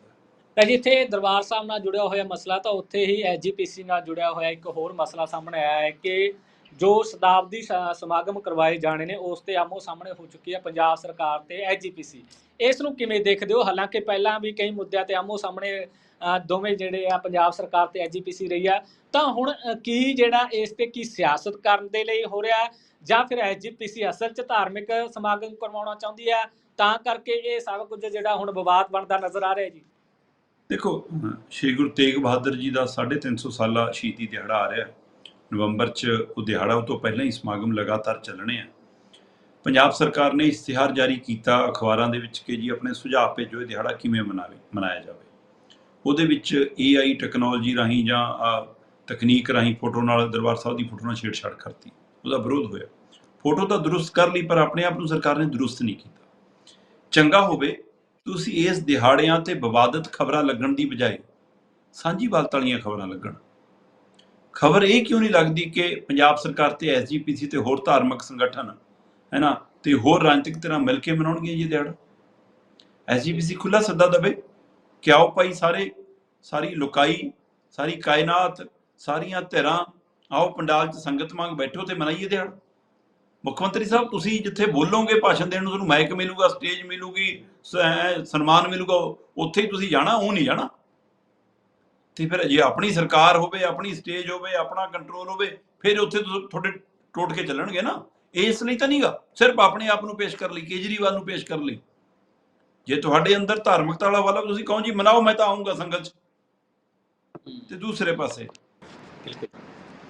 ਤਾਂ ਜੀ ਇੱਥੇ ਦਰਬਾਰ ਸਾਹਿਬ ਨਾਲ ਜੁੜਿਆ ਹੋਇਆ ਮਸਲਾ ਤਾਂ ਉੱਥੇ ਹੀ ਐਸਜੀਪੀਸੀ ਨਾਲ ਜੁੜਿਆ ਹੋਇਆ ਇੱਕ ਹੋਰ ਮਸਲਾ ਸਾਹਮਣੇ ਆਇਆ ਹੈ ਕਿ ਜੋ ਸ਼ਤਾਬਦੀ ਸਮਾਗਮ ਕਰਵਾਏ ਜਾਣੇ ਨੇ, ਉਸ ਤੇ ਆਮੋ ਸਾਹਮਣੇ ਹੋ ਚੁੱਕੀ ਹੈ ਪੰਜਾਬ ਸਰਕਾਰ ਤੇ ਐਸਜੀਪੀਸੀ ਇਸ ਨੂੰ ਕਿਵੇਂ ਦੇਖਦੇ ਹੋ? ਹਾਲਾਂਕਿ ਪਹਿਲਾਂ ਵੀ ਕਈ ਮੁੱਦਿਆਂ ਤੇ ਆਮੋ ਸਾਹਮਣੇ ਦੋਵੇਂ ਜਿਹੜੇ ਆ ਪੰਜਾਬ ਸਰਕਾਰ ਤੇ ਐਸਜੀਪੀਸੀ ਰਹੀ ਆ, ਤਾਂ ਹੁਣ ਕੀ ਜਿਹੜਾ ਇਸ ਤੇ ਕੀ ਸਿਆਸਤ ਕਰਨ ਦੇ ਲਈ ਹੋ ਰਿਹਾ? ਜਾਂ ਫਿਰ ਐਸਜੀਪੀਸੀ ਅਸਲ 'ਚ ਧਾਰਮਿਕ ਸਮਾਗਮ ਕਰਵਾਉਣਾ ਚਾਹੁੰਦੀ ਹੈ ਤਾਂ ਕਰਕੇ ਇਹ ਸਭ ਕੁਝ ਜਿਹੜਾ ਹੁਣ ਵਿਵਾਦ ਬਣਦਾ ਨਜ਼ਰ ਆ ਰਿਹਾ ਜੀ। ਦੇਖੋ ਸ਼੍ਰੀ ਗੁਰੂ ਤੇਗ ਬਹਾਦਰ ਜੀ ਦਾ 350 ਸਾਲਾ ਸ਼ਹੀਦੀ ਦਿਹਾੜਾ ਆ ਰਿਹਾ। ਨਵੰਬਰ 'ਚ ਉਹ ਦਿਹਾੜਾ ਉਹ ਤੋਂ ਪਹਿਲਾਂ ਹੀ ਸਮਾਗਮ ਲਗਾਤਾਰ ਚੱਲਣੇ ਆ। ਪੰਜਾਬ ਸਰਕਾਰ ਨੇ ਇਸ਼ਤਿਹਾਰ ਜਾਰੀ ਕੀਤਾ ਅਖਬਾਰਾਂ ਦੇ ਵਿੱਚ ਕਿ ਜੀ ਆਪਣੇ ਸੁਝਾਅ ਭੇਜੋ ਇਹ ਦਿਹਾੜਾ ਕਿਵੇਂ ਮਨਾਵੇ, ਮਨਾਇਆ ਜਾਵੇ। ਉਹਦੇ ਵਿੱਚ AI ਟੈਕਨੋਲੋਜੀ ਰਾਹੀਂ ਜਾਂ ਤਕਨੀਕ ਰਾਹੀਂ ਫੋਟੋ ਨਾਲ ਦਰਬਾਰ ਸਾਹਿਬ ਦੀ ਫੋਟੋ ਨਾਲ ਛੇੜਛਾੜ ਕਰਤੀ। ਉਹਦਾ ਵਿਰੋਧ ਹੋਇਆ। ਫੋਟੋ ਤਾਂ ਦਰੁਸਤ ਕਰ ਲਈ ਪਰ ਆਪਣੇ ਆਪ ਨੂੰ ਸਰਕਾਰ ਨੇ ਦਰੁਸਤ ਨਹੀਂ ਕੀਤਾ। ਚੰਗਾ ਹੋਵੇ ਤੁਸੀਂ ਇਸ ਦਿਹਾੜਿਆਂ ਤੇ ਵਿਵਾਦਤ ਖਬਰਾਂ ਲੱਗਣ ਦੀ ਬਜਾਏ ਸਾਂਝੀਵਾਲਤਾ ਵਾਲੀਆਂ ਖਬਰਾਂ ਲੱਗਣ। ਖਬਰ ਇਹ ਕਿਉਂ ਨਹੀਂ ਲੱਗਦੀ ਕਿ ਪੰਜਾਬ ਸਰਕਾਰ ਤੇ ਐਸਜੀਪੀਸੀ ਤੇ ਹੋਰ ਧਾਰਮਿਕ ਸੰਗਠਨ ਹੈ ਨਾ ਤੇ ਹੋਰ ਰਾਜਨੀਤਿਕ ਤਰ੍ਹਾਂ ਮਿਲ ਕੇ ਮਨਾਉਣਗੇ ਇਹ ਦਿਹਾੜਾ? ਐਸਜੀਪੀਸੀ ਖੁੱਲਾ ਸੱਦਾ ਦਵੇ ਕਿ ਆਓ ਭਾਈ ਸਾਰੇ, ਸਾਰੀ ਲੁਕਾਈ, ਸਾਰੀ ਕਾਇਨਾਤ, ਸਾਰੀਆਂ ਧਿਰਾਂ, ਆਓ ਪੰਡਾਲ 'ਚ ਸੰਗਤ ਵਾਂਗ ਬੈਠੋ ਤੇ ਮਨਾਈਏ ਦਿਹਾੜਾ। ਮੁੱਖ ਮੰਤਰੀ ਸਾਹਿਬ, ਤੁਸੀਂ ਜਿੱਥੇ ਬੋਲੋਗੇ, ਭਾਸ਼ਣ ਦੇਣ ਨੂੰ ਤੁਹਾਨੂੰ ਮਾਈਕ ਮਿਲੂਗਾ, ਸਟੇਜ ਮਿਲੂਗੀ, ਸ- ਐਂ ਸਨਮਾਨ ਮਿਲੂਗਾ ਉੱਥੇ ਹੀ ਤੁਸੀਂ ਜਾਣਾ, ਉਹ ਨਹੀਂ ਜਾਣਾ? ਤੇ ਫਿਰ ਜੇ ਆਪਣੀ ਸਰਕਾਰ ਹੋਵੇ, ਆਪਣੀ ਸਟੇਜ ਹੋਵੇ, ਆਪਣਾ ਕੰਟਰੋਲ ਹੋਵੇ, ਫਿਰ ਉੱਥੇ ਤੁਹਾਡੇ ਟੋਟ ਕੇ ਚੱਲਣਗੇ ਨਾ। ਇਸ ਲਈ ਤਾਂ ਨਹੀਂਗਾ ਸਿਰਫ ਆਪਣੇ ਆਪ ਨੂੰ ਪੇਸ਼ ਕਰ ਲਈ, ਕੇਜਰੀਵਾਲ ਨੂੰ ਪੇਸ਼ ਕਰ ਲਈ। ਜੇ ਤੁਹਾਡੇ ਅੰਦਰ ਧਾਰਮਿਕਤਾ ਵਾਲਾ ਵਾਲਾ ਤੁਸੀਂ ਕਹੋ ਜੀ, ਮਨਾਓ, ਮੈਂ ਤਾਂ ਆਉਂਗਾ ਸੰਗਤ 'ਚ। ਤੇ ਦੂਸਰੇ ਪਾਸੇ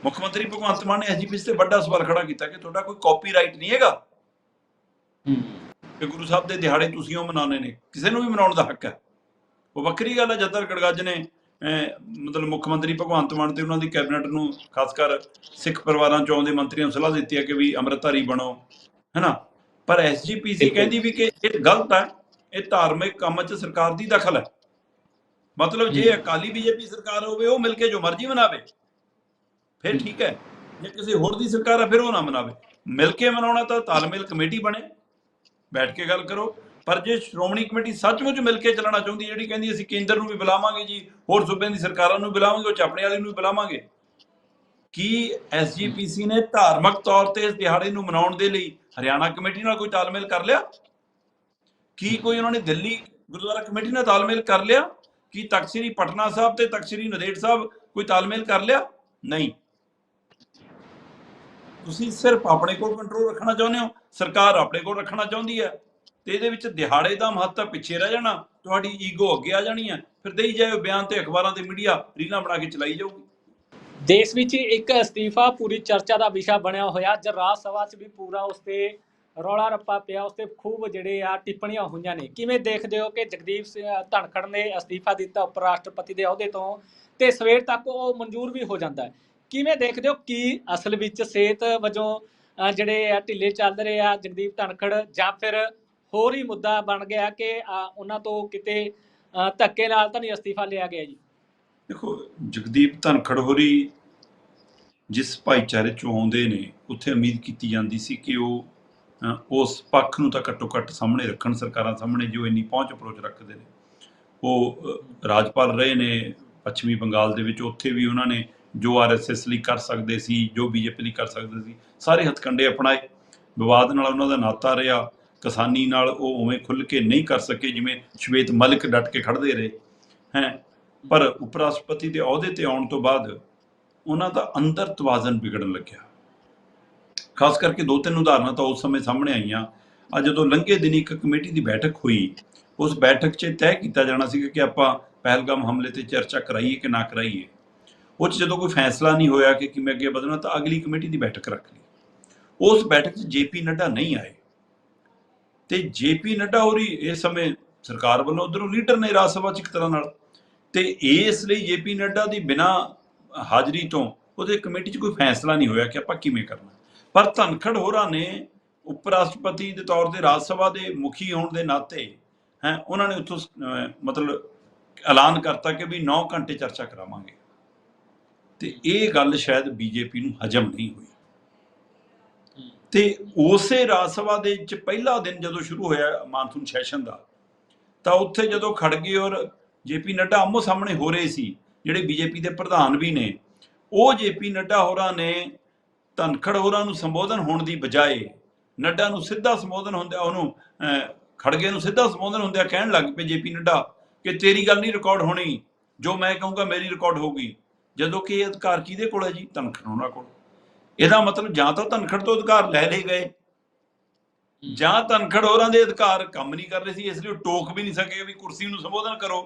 ਮੁੱਖ ਮੰਤਰੀ ਭਗਵੰਤ ਮਾਨ ਨੇ ਐਜੀਪੀਐਸ ਤੇ ਵੱਡਾ ਸਵਾਲ ਖੜਾ ਕੀਤਾ ਕਿ ਤੁਹਾਡਾ ਕੋਈ ਕਾਪੀਰਾਈਟ ਨਹੀਂ ਹੈਗਾ? ਕਿ ਗੁਰੂ ਸਾਹਿਬ ਦੇ ਦਿਹਾੜੇ ਤੁਸੀਂ ਉਹ ਮਨਾਉਣੇ ਨੇ? ਕਿਸੇ ਨੂੰ ਵੀ ਮਨਾਉਣ ਦਾ ਹੱਕ ਹੈ। ਉਹ ਵੱਖਰੀ ਗੱਲ ਹੈ ਜਦ ਗੜਗੱਜ ਨੇ ਮਤਲਬ ਮੁੱਖ ਮੰਤਰੀ ਭਗਵੰਤ ਮਾਨ ਤੇ ਉਹਨਾਂ ਦੀ ਕੈਬਨਿਟ ਨੂੰ ਖਾਸ ਕਰ ਸਿੱਖ ਪਰਿਵਾਰਾਂ ਚੋਂ ਆਉਂਦੇ ਮੰਤਰੀਆਂ ਨੂੰ ਸਲਾਹ ਦਿੱਤੀ ਹੈ ਕਿ ਵੀ ਅੰਮ੍ਰਿਤਧਾਰੀ ਬਣੋ ਹੈਨਾ? ਪਰ ਐਸਜੀਪੀਸੀ। ਕਹਿੰਦੀ ਵੀ ਕਿ ਇਹ ਗਲਤ ਹੈ ਇਹ ਧਾਰਮਿਕ ਕੰਮ 'ਚ ਸਰਕਾਰ ਦੀ ਦਖਲ ਹੈ। ਮਤਲਬ ਜੇ। ਅਕਾਲੀ ਬੀਜੇਪੀ ਸਰਕਾਰ ਹੋਵੇ ਉਹ ਮਿਲ ਕੇ ਜੋ ਮਰਜ਼ੀ ਮਨਾਵੇ। ਫਿਰ ਠੀਕ ਹੈ ਜੇ ਕਿਸੇ ਹੋਰ ਦੀ ਸਰਕਾਰ ਹੈ ਫਿਰ ਉਹ ਨਾ ਮਨਾਵੇ। ਮਿਲ ਕੇ ਮਨਾਉਣਾ ਤਾਂ ਤਾਲਮੇਲ ਕਮੇਟੀ ਬਣੇ। ਬੈਠ ਕੇ ਗੱਲ ਕਰੋ। ਪਰ ਜੇ ਸ਼੍ਰੋਮਣੀ ਕਮੇਟੀ ਸੱਚਮੁੱਚ ਮਿਲ ਕੇ ਚੱਲਣਾ ਚਾਹੁੰਦੀ, ਜਿਹੜੀ ਕਹਿੰਦੀ ਅਸੀਂ ਕੇਂਦਰ ਨੂੰ ਵੀ ਬੁਲਾਵਾਂਗੇ ਜੀ, ਹੋਰ ਸੂਬਿਆਂ ਦੀ ਸਰਕਾਰਾਂ ਨੂੰ ਵੀ ਬੁਲਾਵਾਂਗੇ, ਉਹ ਚਾਪਣੇ ਵਾਲੇ ਨੂੰ ਵੀ ਬੁਲਾਵਾਂਗੇ। ਕੀ ਐਸਜੀਪੀਸੀ ਨੇ ਧਾਰਮਿਕ ਤੌਰ ਤੇ ਇਸ ਦਿਹਾੜੇ ਨੂੰ ਮਨਾਉਣ ਦੇ ਲਈ ਹਰਿਆਣਾ ਕਮੇਟੀ ਨਾਲ ਕੋਈ ਤਾਲਮੇਲ ਕਰ ਲਿਆ? ਕੀ ਕੋਈ ਉਹਨਾਂ ਨੇ ਦਿੱਲੀ ਗੁਰਦੁਆਰਾ ਕਮੇਟੀ ਨਾਲ ਤਾਲਮੇਲ ਕਰ ਲਿਆ? ਕੀ ਤਖ਼ਤ ਸ੍ਰੀ ਪਟਨਾ ਸਾਹਿਬ ਤੇ ਤਖ਼ਤ ਸ੍ਰੀ ਨੰਦੇੜ ਸਾਹਿਬ ਕੋਈ ਤਾਲਮੇਲ ਕਰ ਲਿਆ? ਨਹੀਂ। ਤੁਸੀਂ ਸਿਰਫ ਆਪਣੇ ਕੋਲ ਕੰਟਰੋਲ ਰੱਖਣਾ ਚਾਹੁੰਦੇ ਹੋ, ਸਰਕਾਰ ਆਪਣੇ ਕੋਲ ਰੱਖਣਾ ਚਾਹੁੰਦੀ ਹੈ। ਤੇ ਇਹਦੇ ਵਿੱਚ ਦਿਹਾੜੇ ਦਾ ਮਹੱਤਵ ਪਿੱਛੇ ਰਹਿ ਜਾਣਾ, ਤੁਹਾਡੀ ਈਗੋ ਅੱਗੇ ਆ ਜਾਣੀ ਹੈ ਫਿਰ ਦੇਈ ਜਾਇਓ ਬਿਆਨ ਤੇ ਅਖਬਾਰਾਂ ਤੇ ਮੀਡੀਆ, ਰੀਲਾਂ ਬਣਾ ਕੇ ਚਲਾਈ ਜਾਊਗੀ। ਦੇਸ਼ ਵਿੱਚ ਇੱਕ ਅਸਤੀਫਾ, ਪੂਰੀ ਚਰਚਾ ਦਾ ਵਿਸ਼ਾ ਬਣਿਆ ਹੋਇਆ, ਅੱਜ ਰਾਜ ਸਭਾ 'ਚ ਵੀ ਪੂਰਾ ਉਸ ਤੇ ਰੌਲਾ ਰੱਪਾ ਪਿਆ, ਉਸ ਤੇ ਖੂਬ ਜਿਹੜੇ ਆ ਟਿੱਪਣੀਆਂ ਹੋਈਆਂ ਨੇ। ਕਿਵੇਂ ਦੇਖਦੇ ਹੋ ਕਿ ਜਗਦੀਪ ਸਿੰਘ ਧਨਖੜ ਨੇ ਅਸਤੀਫਾ ਦਿੱਤਾ ਉਪ ਰਾਸ਼ਟਰਪਤੀ ਦੇ ਅਹੁਦੇ ਤੋਂ ਤੇ ਸਵੇਰ ਤੱਕ ਉਹ ਮਨਜ਼ੂਰ ਵੀ ਹੋ ਜਾਂਦਾ ਹੈ? ਕਿਵੇਂ ਦੇਖਦੇ ਹੋ ਕੀ ਅਸਲ ਵਿੱਚ ਸਿਹਤ ਵਜੋਂ ਜਿਹੜੇ ਆ ਢਿੱਲੇ ਚੱਲ ਰਹੇ ਆ ਜਗਦੀਪ ਧਨਖੜ ਜਾਂ ਫਿਰ ਹੋਰ ਹੀ ਮੁੱਦਾ ਬਣ ਗਿਆ ਕਿ ਉਹਨਾਂ ਤੋਂ ਕਿਤੇ ਧੱਕੇ ਨਾਲ ਤਾਂ ਨਹੀਂ ਅਸਤੀਫਾ ਲਿਆ ਗਿਆ ਜੀ। ਦੇਖੋ, ਜਗਦੀਪ ਧਨਖੜ ਹੋਰੀ ਜਿਸ ਭਾਈਚਾਰੇ ਚੋਂ ਆਉਂਦੇ ਨੇ, ਉੱਥੇ ਉਮੀਦ ਕੀਤੀ ਜਾਂਦੀ ਸੀ ਕਿ ਉਹ ਉਸ ਪੱਖ ਨੂੰ ਤਾਂ ਘੱਟੋ ਘੱਟ ਸਾਹਮਣੇ ਰੱਖਣ, ਸਰਕਾਰਾਂ ਸਾਹਮਣੇ ਜੋ ਇੰਨੀ ਪਹੁੰਚ ਅਪਰੋਚ ਰੱਖਦੇ ਨੇ। ਉਹ ਰਾਜਪਾਲ ਰਹੇ ਨੇ, ਪੱਛਮੀ ਬੰਗਾਲ ਦੇ ਵਿੱਚ, ਉੱਥੇ ਵੀ ਉਹਨਾਂ ਨੇ ਜੋ ਆਰਐਸਐਸ ਲਈ ਕਰ ਸਕਦੇ ਸੀ, ਜੋ ਬੀਜੇਪੀ ਲਈ ਕਰ ਸਕਦੇ ਸੀ, ਸਾਰੇ ਹਥਕੰਡੇ ਅਪਣਾਏ। ਵਿਵਾਦ ਨਾਲ ਉਹਨਾਂ ਦਾ ਨਾਤਾ ਰਿਹਾ। ਕਿਸਾਨੀ ਨਾਲ ਉਹ ਉਵੇਂ ਖੁੱਲ ਕੇ ਨਹੀਂ ਕਰ ਸਕੇ, ਜਿਵੇਂ ਸ਼ਵੇਤ ਮਲਿਕ ਡਟ ਕੇ ਖੜਦੇ ਰਹੇ। ਹੈ, ਪਰ ਉਪ ਰਾਸ਼ਟਰਪਤੀ ਦੇ ਅਹੁਦੇ ਤੇ ਆਉਣ ਤੋਂ ਬਾਅਦ ਉਹਨਾਂ ਦਾ ਅੰਦਰ ਤਵਾਜ਼ਨ ਵਿਗੜਨ ਲੱਗਿਆ। ਖਾਸ ਕਰਕੇ ਦੋ ਤਿੰਨ ਉਦਾਹਰਨਾਂ ਤਾਂ ਉਸ ਸਮੇਂ ਸਾਹਮਣੇ ਆਈਆਂ। ਅੱਜ ਜਦੋਂ ਲੰਘੇ ਦਿਨ ਇੱਕ ਕਮੇਟੀ ਦੀ ਬੈਠਕ ਹੋਈ, ਉਸ ਬੈਠਕ 'ਚ ਤੈਅ ਕੀਤਾ ਜਾਣਾ ਸੀ ਕਿ ਆਪਾਂ ਪਹਿਲਗਾਮ ਹਮਲੇ ਤੇ ਚਰਚਾ ਕਰਾਈਏ ਕਿ ਨਾ ਕਰਾਈਏ। ਉਹ 'ਚ ਜਦੋਂ ਕੋਈ ਫੈਸਲਾ ਨਹੀਂ ਹੋਇਆ ਕਿ ਕਿਵੇਂ ਅੱਗੇ ਵਧਣਾ, ਤਾਂ ਅਗਲੀ ਕਮੇਟੀ ਦੀ ਬੈਠਕ ਰੱਖ ਲਈ। ਉਸ ਬੈਠਕ 'ਚ ਜੇਪੀ ਨੱਡਾ ਨਹੀਂ ਆਏ। ਤੇ ਜੇਪੀ ਨੱਡਾ ਹੋਰੀ ਇਸ ਸਮੇਂ ਸਰਕਾਰ ਵੱਲੋਂ ਉਧਰੋਂ ਲੀਡਰ ਨੇ ਰਾਜ ਸਭਾ 'ਚ ਇੱਕ ਤਰ੍ਹਾਂ ਨਾਲ। ਤੇ ਇਸ ਲਈ ਜੇਪੀ ਨੱਡਾ ਦੀ ਬਿਨਾ ਹਾਜ਼ਰੀ ਤੋਂ ਉਹਦੇ ਕਮੇਟੀ 'ਚ ਕੋਈ ਫੈਸਲਾ ਨਹੀਂ ਹੋਇਆ ਕਿ ਆਪਾਂ ਕਿਵੇਂ ਕਰਨਾ। ਪਰ ਧਨਖੜ ਹੋਰਾਂ ਨੇ ਉਪ ਰਾਸ਼ਟਰਪਤੀ ਦੇ ਤੌਰ ਤੇ ਰਾਜ ਸਭਾ ਦੇ ਮੁਖੀ ਹੋਣ ਦੇ ਨਾਤੇ, ਹੈ, ਉਹਨਾਂ ਨੇ ਉੱਥੋਂ ਮਤਲਬ ਐਲਾਨ ਕਰਤਾ ਕਿ ਵੀ 9 ਘੰਟੇ ਚਰਚਾ ਕਰਾਵਾਂਗੇ। ਤੇ ਇਹ ਗੱਲ ਸ਼ਾਇਦ ਬੀਜੇਪੀ ਨੂੰ ਹਜਮ ਨਹੀਂ ਹੋਈ। ਤੇ ਉਸੇ ਰਾਜ ਸਭਾ ਦੇ ਵਿੱਚ ਪਹਿਲਾ ਦਿਨ ਜਦੋਂ ਸ਼ੁਰੂ ਹੋਇਆ ਮਾਨਸੂਨ ਸੈਸ਼ਨ ਦਾ, ਤਾਂ ਉੱਥੇ ਜਦੋਂ ਖੜਗੇ ਔਰ ਜੇਪੀ ਨੱਡਾ ਆਮੋ ਸਾਹਮਣੇ ਹੋ ਰਹੇ ਸੀ, ਜਿਹੜੇ ਬੀਜੇਪੀ ਦੇ ਪ੍ਰਧਾਨ ਵੀ ਨੇ, ਉਹ ਜੇਪੀ ਨੱਡਾ ਹੋਰਾਂ ਨੇ ਧਨਖੜ ਹੋਰਾਂ ਨੂੰ ਸੰਬੋਧਨ ਹੋਣ ਦੀ ਬਜਾਏ ਨੱਡਾ ਨੂੰ ਸਿੱਧਾ ਸੰਬੋਧਨ ਹੁੰਦਿਆ ਉਹਨੂੰ ਖੜਗੇ ਨੂੰ ਸਿੱਧਾ ਸੰਬੋਧਨ ਹੁੰਦਿਆ ਕਹਿਣ ਲੱਗ ਪਏ ਜੇਪੀ ਨੱਡਾ ਕਿ ਤੇਰੀ ਗੱਲ ਨਹੀਂ ਰਿਕਾਰਡ ਹੋਣੀ, ਜੋ ਮੈਂ ਕਹੂੰਗਾ ਮੇਰੀ ਰਿਕਾਰਡ ਹੋਊਗੀ, ਜਦੋਂ ਕਿ ਇਹ ਅਧਿਕਾਰ ਕਿਹਦੇ ਕੋਲ ਹੈ ਜੀ? ਧਨਖੜ ਹੋਰਾਂ ਕੋਲ। ਇਹਦਾ ਮਤਲਬ ਜਾਂ ਤਾਂ ਧਨਖੜ ਤੋਂ ਅਧਿਕਾਰ ਲੈ ਲਏ ਗਏ। ਜਾਂ ਧਨਖੜ ਹੋਰਾਂ ਦੇ ਅਧਿਕਾਰ ਕੰਮ ਨਹੀਂ ਕਰ ਰਹੇ ਸੀ, ਇਸ ਲਈ ਟੋਕ ਵੀ ਨਹੀਂ ਸਕੇ ਵੀ ਕੁਰਸੀ ਨੂੰ ਸੰਬੋਧਨ ਕਰੋ।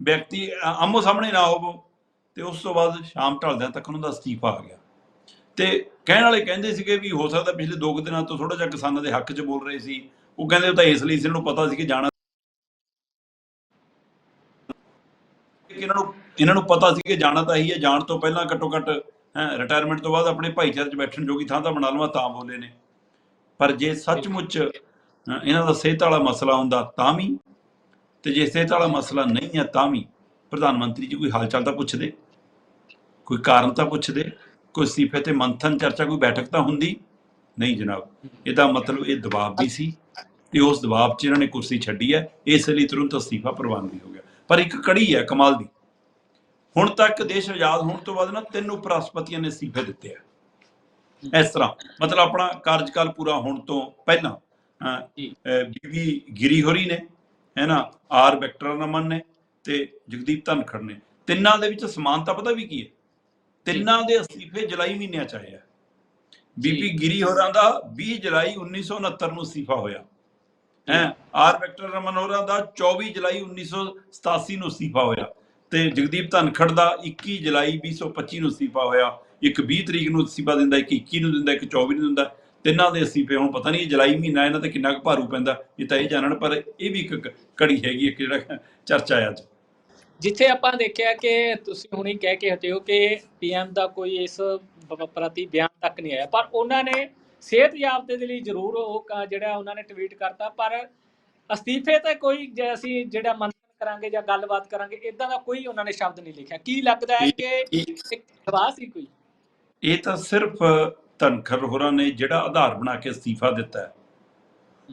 ਵਿਅਕਤੀ ਆਮੋ ਸਾਹਮਣੇ ਨਾ ਹੋਵੋ ਤੇ ਉਸ ਤੋਂ ਬਾਅਦ ਸ਼ਾਮ ਢਲਦਿਆਂ ਤੱਕ ਉਹਨਾਂ ਦਾ ਅਸਤੀਫਾ ਆ ਗਿਆ। ਤੇ ਕਹਿਣ ਵਾਲੇ ਕਹਿੰਦੇ ਸੀਗੇ ਵੀ ਹੋ ਸਕਦਾ ਪਿਛਲੇ ਦੋ ਕੁ ਦਿਨਾਂ ਤੋਂ ਥੋੜਾ ਜਿਹਾ ਕਿਸਾਨਾਂ ਦੇ ਹੱਕ 'ਚ ਬੋਲ ਰਹੇ ਸੀ। ਉਹ ਕਹਿੰਦੇ ਉਹ ਤਾਂ ਇਸ ਲਈ ਸੀ, ਇਹਨਾਂ ਨੂੰ ਪਤਾ ਸੀ ਕਿ ਜਾਣਾ ਕਿ ਇਹਨਾਂ ਨੂੰ ਇਹਨਾਂ ਨੂੰ ਪਤਾ ਸੀ ਕਿ ਜਾਣਾ ਤਾਂ ਹੀ ਹੈ, ਜਾਣ ਤੋਂ ਪਹਿਲਾਂ ਘੱਟੋ ਘੱਟ ਰਿਟਾਇਰਮੈਂਟ ਤੋਂ ਬਾਅਦ ਆਪਣੇ ਭਾਈਚਾਰੇ 'ਚ ਬੈਠਣ ਜੋਗੀ ਥਾਂ ਤਾਂ ਬਣਾ ਲਵਾਂ, ਤਾਂ ਬੋਲੇ ਨੇ। ਪਰ ਜੇ ਸੱਚਮੁੱਚ ਇਹਨਾਂ ਦਾ ਸਿਹਤ ਵਾਲਾ ਮਸਲਾ ਹੁੰਦਾ ਤਾਂ ਵੀ, ਤੇ ਜੇ ਸਿਹਤ ਵਾਲਾ ਮਸਲਾ ਨਹੀਂ ਹੈ ਤਾਂ ਵੀ, ਪ੍ਰਧਾਨ ਮੰਤਰੀ ਜੀ ਕੋਈ ਹਾਲ ਚਾਲ ਤਾਂ ਪੁੱਛਦੇ? ਕੋਈ ਕਾਰਨ ਤਾਂ ਪੁੱਛਦੇ? ਕੋਈ ਅਸਤੀਫੇ ਤੇ ਮੰਥਨ ਚਰਚਾ, ਕੋਈ ਬੈਠਕ ਤਾਂ ਹੁੰਦੀ? ਨਹੀਂ ਜਨਾਬ, ਇਹਦਾ ਮਤਲਬ ਇਹ ਦਬਾਅ ਵੀ ਸੀ ਤੇ ਉਸ ਦਬਾਅ 'ਚ ਇਹਨਾਂ ਨੇ ਕੁਰਸੀ ਛੱਡੀ ਹੈ। ਇਸ ਲਈ ਤੁਰੰਤ ਅਸਤੀਫਾ ਪ੍ਰਵਾਨ ਵੀ ਹੋ ਗਿਆ। ਪਰ ਇੱਕ ਕੜੀ ਹੈ ਕਮਾਲ ਦੀ। ਹੁਣ ਤੱਕ ਦੇਸ਼ ਆਜ਼ਾਦ ਹੋਣ ਤੋਂ ਬਾਅਦ ਨਾ ਤਿੰਨ ਉਪ ਰਾਸ਼ਟਰਪਤੀਆਂ ਨੇ ਅਸਤੀਫੇ ਦਿੱਤੇ ਆ। ਇਸ ਤਰ੍ਹਾਂ ਮਤਲਬ ਆਪਣਾ ਕਾਰਜਕਾਲ ਪੂਰਾ ਹੋਣ ਤੋਂ ਪਹਿਲਾਂ ਬੀਬੀ ਗਿਰੀ ਹੋਰੀ ਨੇ ਹੈ ਨਾ ਆਰ ਵੈਕਟਰ ਰਮਨ ਨੇ ਤੇ ਜਗਦੀਪ ਧਨਖੜ ਨੇ। ਤਿੰਨਾਂ ਦੇ ਵਿੱਚ ਸਮਾਨਤਾ ਪਤਾ ਵੀ ਕੀ ਹੈ? ਤਿੰਨਾਂ ਦੇ ਅਸਤੀਫੇ ਜੁਲਾਈ ਮਹੀਨਿਆਂ ਚ ਆਏ ਆ। ਬੀਬੀ ਗਿਰੀ ਹੋਰਾਂ ਦਾ 20 ਜੁਲਾਈ 1969 ਨੂੰ ਅਸਤੀਫਾ ਹੋਇਆ। ਹੈ ਆਰ ਵੈਕਟਰ ਰਮਨ ਹੋਰਾਂ ਦਾ 24 ਜੁਲਾਈ 1987 ਨੂੰ ਅਸਤੀਫਾ ਹੋਇਆ। ਤੇ ਜਗਦੀਪ ਧਨਖੜ ਦਾ 21 ਜੁਲਾਈ 2025 ਨੂੰ ਅਸਤੀਫਾ ਹੋਇਆ। ਇੱਕ 20 ਤਰੀਕ ਨੂੰ ਅਸਤੀਫਾ ਦਿੰਦਾ, ਇੱਕ 21 ਨੂੰ ਦਿੰਦਾ, ਇੱਕ 24 ਨੂੰ ਦਿੰਦਾ। ਤਿੰਨਾਂ ਦੇ ਅਸਤੀਫੇ ਹੁਣ ਪਤਾ ਨਹੀਂ ਜੁਲਾਈ ਮਹੀਨਾ ਇਹਨਾਂ ਤੇ ਕਿੰਨਾ ਕੁ ਭਾਰੂ ਪੈਂਦਾ, ਇਹ ਤਾਂ ਇਹ ਜਾਣਨ, ਪਰ ਇਹ ਵੀ ਇੱਕ ਕੜੀ ਹੈਗੀ ਇੱਕ ਜਿਹੜਾ ਚਰਚਾ ਹੈ ਅੱਜ। ਜਿੱਥੇ ਆਪਾਂ ਦੇਖਿਆ ਕਿ ਤੁਸੀਂ ਹੁਣੇ ਕਹਿ ਕੇ ਹਟੇ ਹੋ ਕਿ ਪੀਐਮ ਦਾ ਕੋਈ ਇਸ ਪ੍ਰਤੀ ਬਿਆਨ ਤੱਕ ਨਹੀਂ ਆਇਆ। ਪਰ ਉਹਨਾਂ ਨੇ ਸਿਹਤ ਜਾਬਤੇ ਦੇ ਲਈ ਜ਼ਰੂਰ ਉਹ ਜਿਹੜਾ ਉਹਨਾਂ ਨੇ ਟਵੀਟ ਕਰਤਾ, ਪਰ ਅਸਤੀਫੇ ਤਾਂ ਕੋਈ ਅਸੀਂ ਜਿਹੜਾ ਮੰਨ ਕਰਾਂਗੇ ਜਾਂ ਗੱਲਬਾਤ ਕਰਾਂਗੇ ਇਦਾਂ ਦਾ ਕੋਈ ਉਹਨਾਂ ਨੇ ਸ਼ਬਦ ਨਹੀਂ ਲਿਖਿਆ। ਕੀ ਲੱਗਦਾ ਹੈ ਕਿ ਇੱਕ ਦਬਾਅ ਸੀ ਕੋਈ? ਇਹ ਤਾਂ ਸਿਰਫ ਧਨਖੜ ਹੋਰਾਂ ਨੇ ਜਿਹੜਾ ਆਧਾਰ ਬਣਾ ਕੇ ਅਸਤੀਫਾ ਦਿੱਤਾ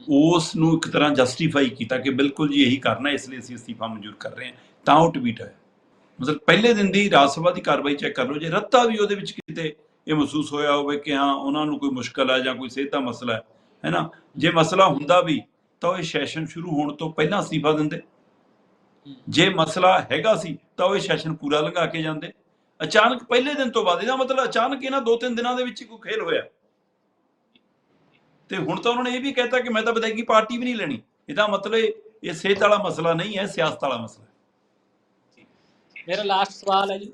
ਉਸ ਨੂੰ ਇੱਕ ਤਰ੍ਹਾਂ ਜਸਟੀਫਾਈ ਕੀਤਾ ਕਿ ਬਿਲਕੁਲ ਜੀ ਇਹੀ ਕਰਨਾ ਇਸ ਲਈ ਅਸੀਂ ਅਸਤੀਫਾ ਮਨਜ਼ੂਰ ਕਰ ਰਹੇ ਹਾਂ। ਤਾਂ ਉਹ ਟਵੀਟ ਹੈ ਮਤਲਬ ਪਹਿਲੇ ਦਿਨ ਦੀ ਰਾਜ ਸਭਾ ਦੀ ਕਾਰਵਾਈ ਚੈੱਕ ਕਰ ਲਓ ਜੇ ਰੱਤਾ ਵੀ ਉਹਦੇ ਵਿੱਚ ਕਿਤੇ ਇਹ ਮਹਿਸੂਸ ਹੋਇਆ ਹੋਵੇ ਕਿ ਹਾਂ ਉਹਨਾਂ ਨੂੰ ਕੋਈ ਮੁਸ਼ਕਲ ਹੈ ਜਾਂ ਕੋਈ ਸਿਹਤ ਦਾ ਮਸਲਾ ਹੈ ਹੈ ਨਾ? ਜੇ ਮਸਲਾ ਹੁੰਦਾ ਵੀ ਤਾਂ ਉਹ ਇਹ ਸੈਸ਼ਨ ਸ਼ੁਰੂ ਹੋਣ ਤੋਂ ਪਹਿਲਾਂ ਅਸਤੀਫਾ ਦਿੰਦੇ। ਜੇ ਮਸਲਾ ਹੈਗਾ ਸੀ ਤਾਂ ਉਹ ਇਹ ਸੈਸ਼ਨ ਪੂਰਾ ਲੰਘਾ ਕੇ ਜਾਂਦੇ। ਅਚਾਨਕ ਪਹਿਲੇ ਦਿਨ ਤੋਂ ਬਾਅਦ ਇਹਦਾ ਮਤਲਬ ਅਚਾਨਕ ਇਹਨਾਂ ਦੋ ਤਿੰਨ ਦਿਨਾਂ ਦੇ ਵਿੱਚ ਕੋਈ ਖੇਲ ਹੋਇਆ। ਤੇ ਹੁਣ ਤਾਂ ਉਹਨਾਂ ਨੇ ਇਹ ਵੀ ਕਹਿਤਾ ਕਿ ਮੈਂ ਤਾਂ ਵਿਦਾਇਗੀ ਪਾਰਟੀ ਵੀ ਨਹੀਂ ਲੈਣੀ। ਇਹਦਾ ਮਤਲਬ ਇਹ ਸਿਹਤ ਵਾਲਾ ਮਸਲਾ ਨਹੀਂ ਹੈ ਸਿਆਸਤ ਵਾਲਾ ਮਸਲਾ ਹੈ। ਮੇਰਾ ਲਾਸਟ ਸਵਾਲ ਹੈ ਜੀ।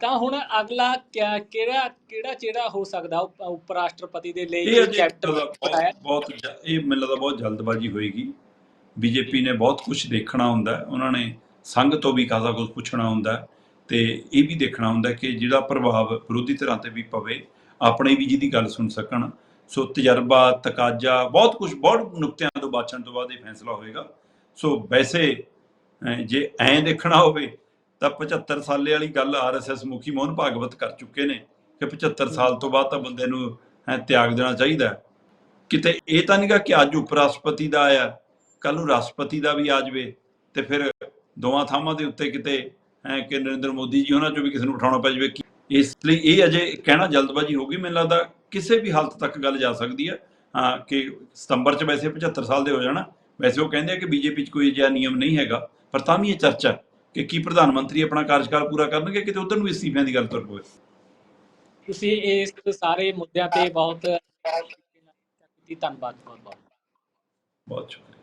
ਤਾਂ ਹੁਣ ਅਗਲਾ ਕਿਹੜਾ ਕਿਹੜਾ ਚਿਹਰਾ ਹੋ ਸਕਦਾ ਉਪ ਰਾਸ਼ਟਰਪਤੀ ਦੇ ਲਈ ਇਹ ਚੈਪਟਰ ਬਹੁਤ ਇਹ ਮੈਨੂੰ ਲੱਗਦਾ ਬਹੁਤ ਜਲਦਬਾਜ਼ੀ ਹੋਏਗੀ। ਬੀਜੇਪੀ ਨੇ ਬਹੁਤ ਕੁਝ ਦੇਖਣਾ ਹੁੰਦਾ ਉਹਨਾਂ ਨੇ ਸੰਘ ਤੋਂ ਵੀ ਕਾਜ਼ਾ ਕੁਝ ਪੁੱਛਣਾ ਹੁੰਦਾ ਹੈ ਤੇ ਇਹ ਵੀ ਦੇਖਣਾ ਹੁੰਦਾ ਕਿ ਜਿਹੜਾ ਪ੍ਰਭਾਵ ਵਿਰੋਧੀ ਧਿਰਾਂ ਤੇ ਵੀ ਪਵੇ, ਆਪਣੇ ਵੀ ਜਿਹਦੀ ਗੱਲ ਸੁਣ ਸਕਣ। ਸੋ ਤਜਰਬਾ, ਤਕਾਜ਼ਾ, ਬਹੁਤ ਕੁਝ ਬਹੁਤ ਨੁਕਤਿਆਂ ਤੋਂ ਬਾਚਣ ਤੋਂ ਬਾਅਦ ਇਹ ਫੈਸਲਾ ਹੋਏਗਾ। ਸੋ ਵੈਸੇ ਜੇ ਐਂ ਦੇਖਣਾ ਹੋਵੇ ਤਾਂ 75 ਸਾਲੇ ਵਾਲੀ ਗੱਲ ਆਰਐਸਐਸ ਮੁਖੀ ਮੋਹਨ ਭਾਗਵਤ ਕਰ ਚੁੱਕੇ ਨੇ ਕਿ 75 ਸਾਲ ਤੋਂ ਬਾਅਦ ਤਾਂ ਬੰਦੇ ਨੂੰ ਤਿਆਗ ਦੇਣਾ ਚਾਹੀਦਾ ਕਿਤੇ ਇਹ ਤਾਂ ਨਹੀਂਗਾ ਕਿ ਅੱਜ ਉਪ ਰਾਸ਼ਟਰਪਤੀ ਦਾ ਆਇਆ। ਕੱਲ ਨੂੰ ਰਾਸ਼ਟਰਪਤੀ ਦਾ ਵੀ ਆ ਜਾਵੇ ਤੇ ਫਿਰ ਦੋਵਾਂ ਥਾਵਾਂ ਦੇ ਉੱਤੇ ਕਿਤੇ ਹੈ ਕਿ ਨਰਿੰਦਰ ਮੋਦੀ ਜੀ ਉਹਨਾਂ ਚੋਂ ਵੀ ਕਿਸੇ ਨੂੰ ਉਠਾਉਣਾ ਪੈ ਜਾਵੇ ਇਸ ਲਈ ਇਹ ਅਜੇ ਕਹਿਣਾ ਜਲਦਬਾਜ਼ੀ ਹੋਗੀ ਮੈਨੂੰ ਲੱਗਦਾ ਕਿਸੇ ਵੀ ਹਾਲਤ ਤੱਕ ਗੱਲ ਜਾ ਸਕਦੀ ਹੈ ਹਾਂ ਕਿ ਸਤੰਬਰ 'ਚ ਵੈਸੇ 75 ਸਾਲ ਦੇ ਹੋ ਜਾਣਾ ਵੈਸੇ ਉਹ ਕਹਿੰਦੇ ਆ ਕਿ ਬੀਜੇਪੀ 'ਚ ਕੋਈ ਅਜਿਹਾ ਨਿਯਮ ਨਹੀਂ ਹੈਗਾ ਪਰ ਤਾਂ ਵੀ ਇਹ ਚਰਚਾ ਹੈ ਕਿ ਕੀ ਪ੍ਰਧਾਨ ਮੰਤਰੀ ਆਪਣਾ ਕਾਰਜਕਾਲ ਪੂਰਾ ਕਰਨਗੇ ਕਿਤੇ ਉਧਰ ਨੂੰ ਇਸਤੀਫਿਆਂ ਦੀ ਗੱਲ ਤੁਰ ਪਵੇ। ਤੁਸੀਂ ਇਸ ਸਾਰੇ ਮੁੱਦਿਆਂ ਤੇ ਬਹੁਤ ਧੰਨਵਾਦ ਬਹੁਤ ਬਹੁਤ ਬਹੁਤ ਸ਼ੁਕਰੀਆ।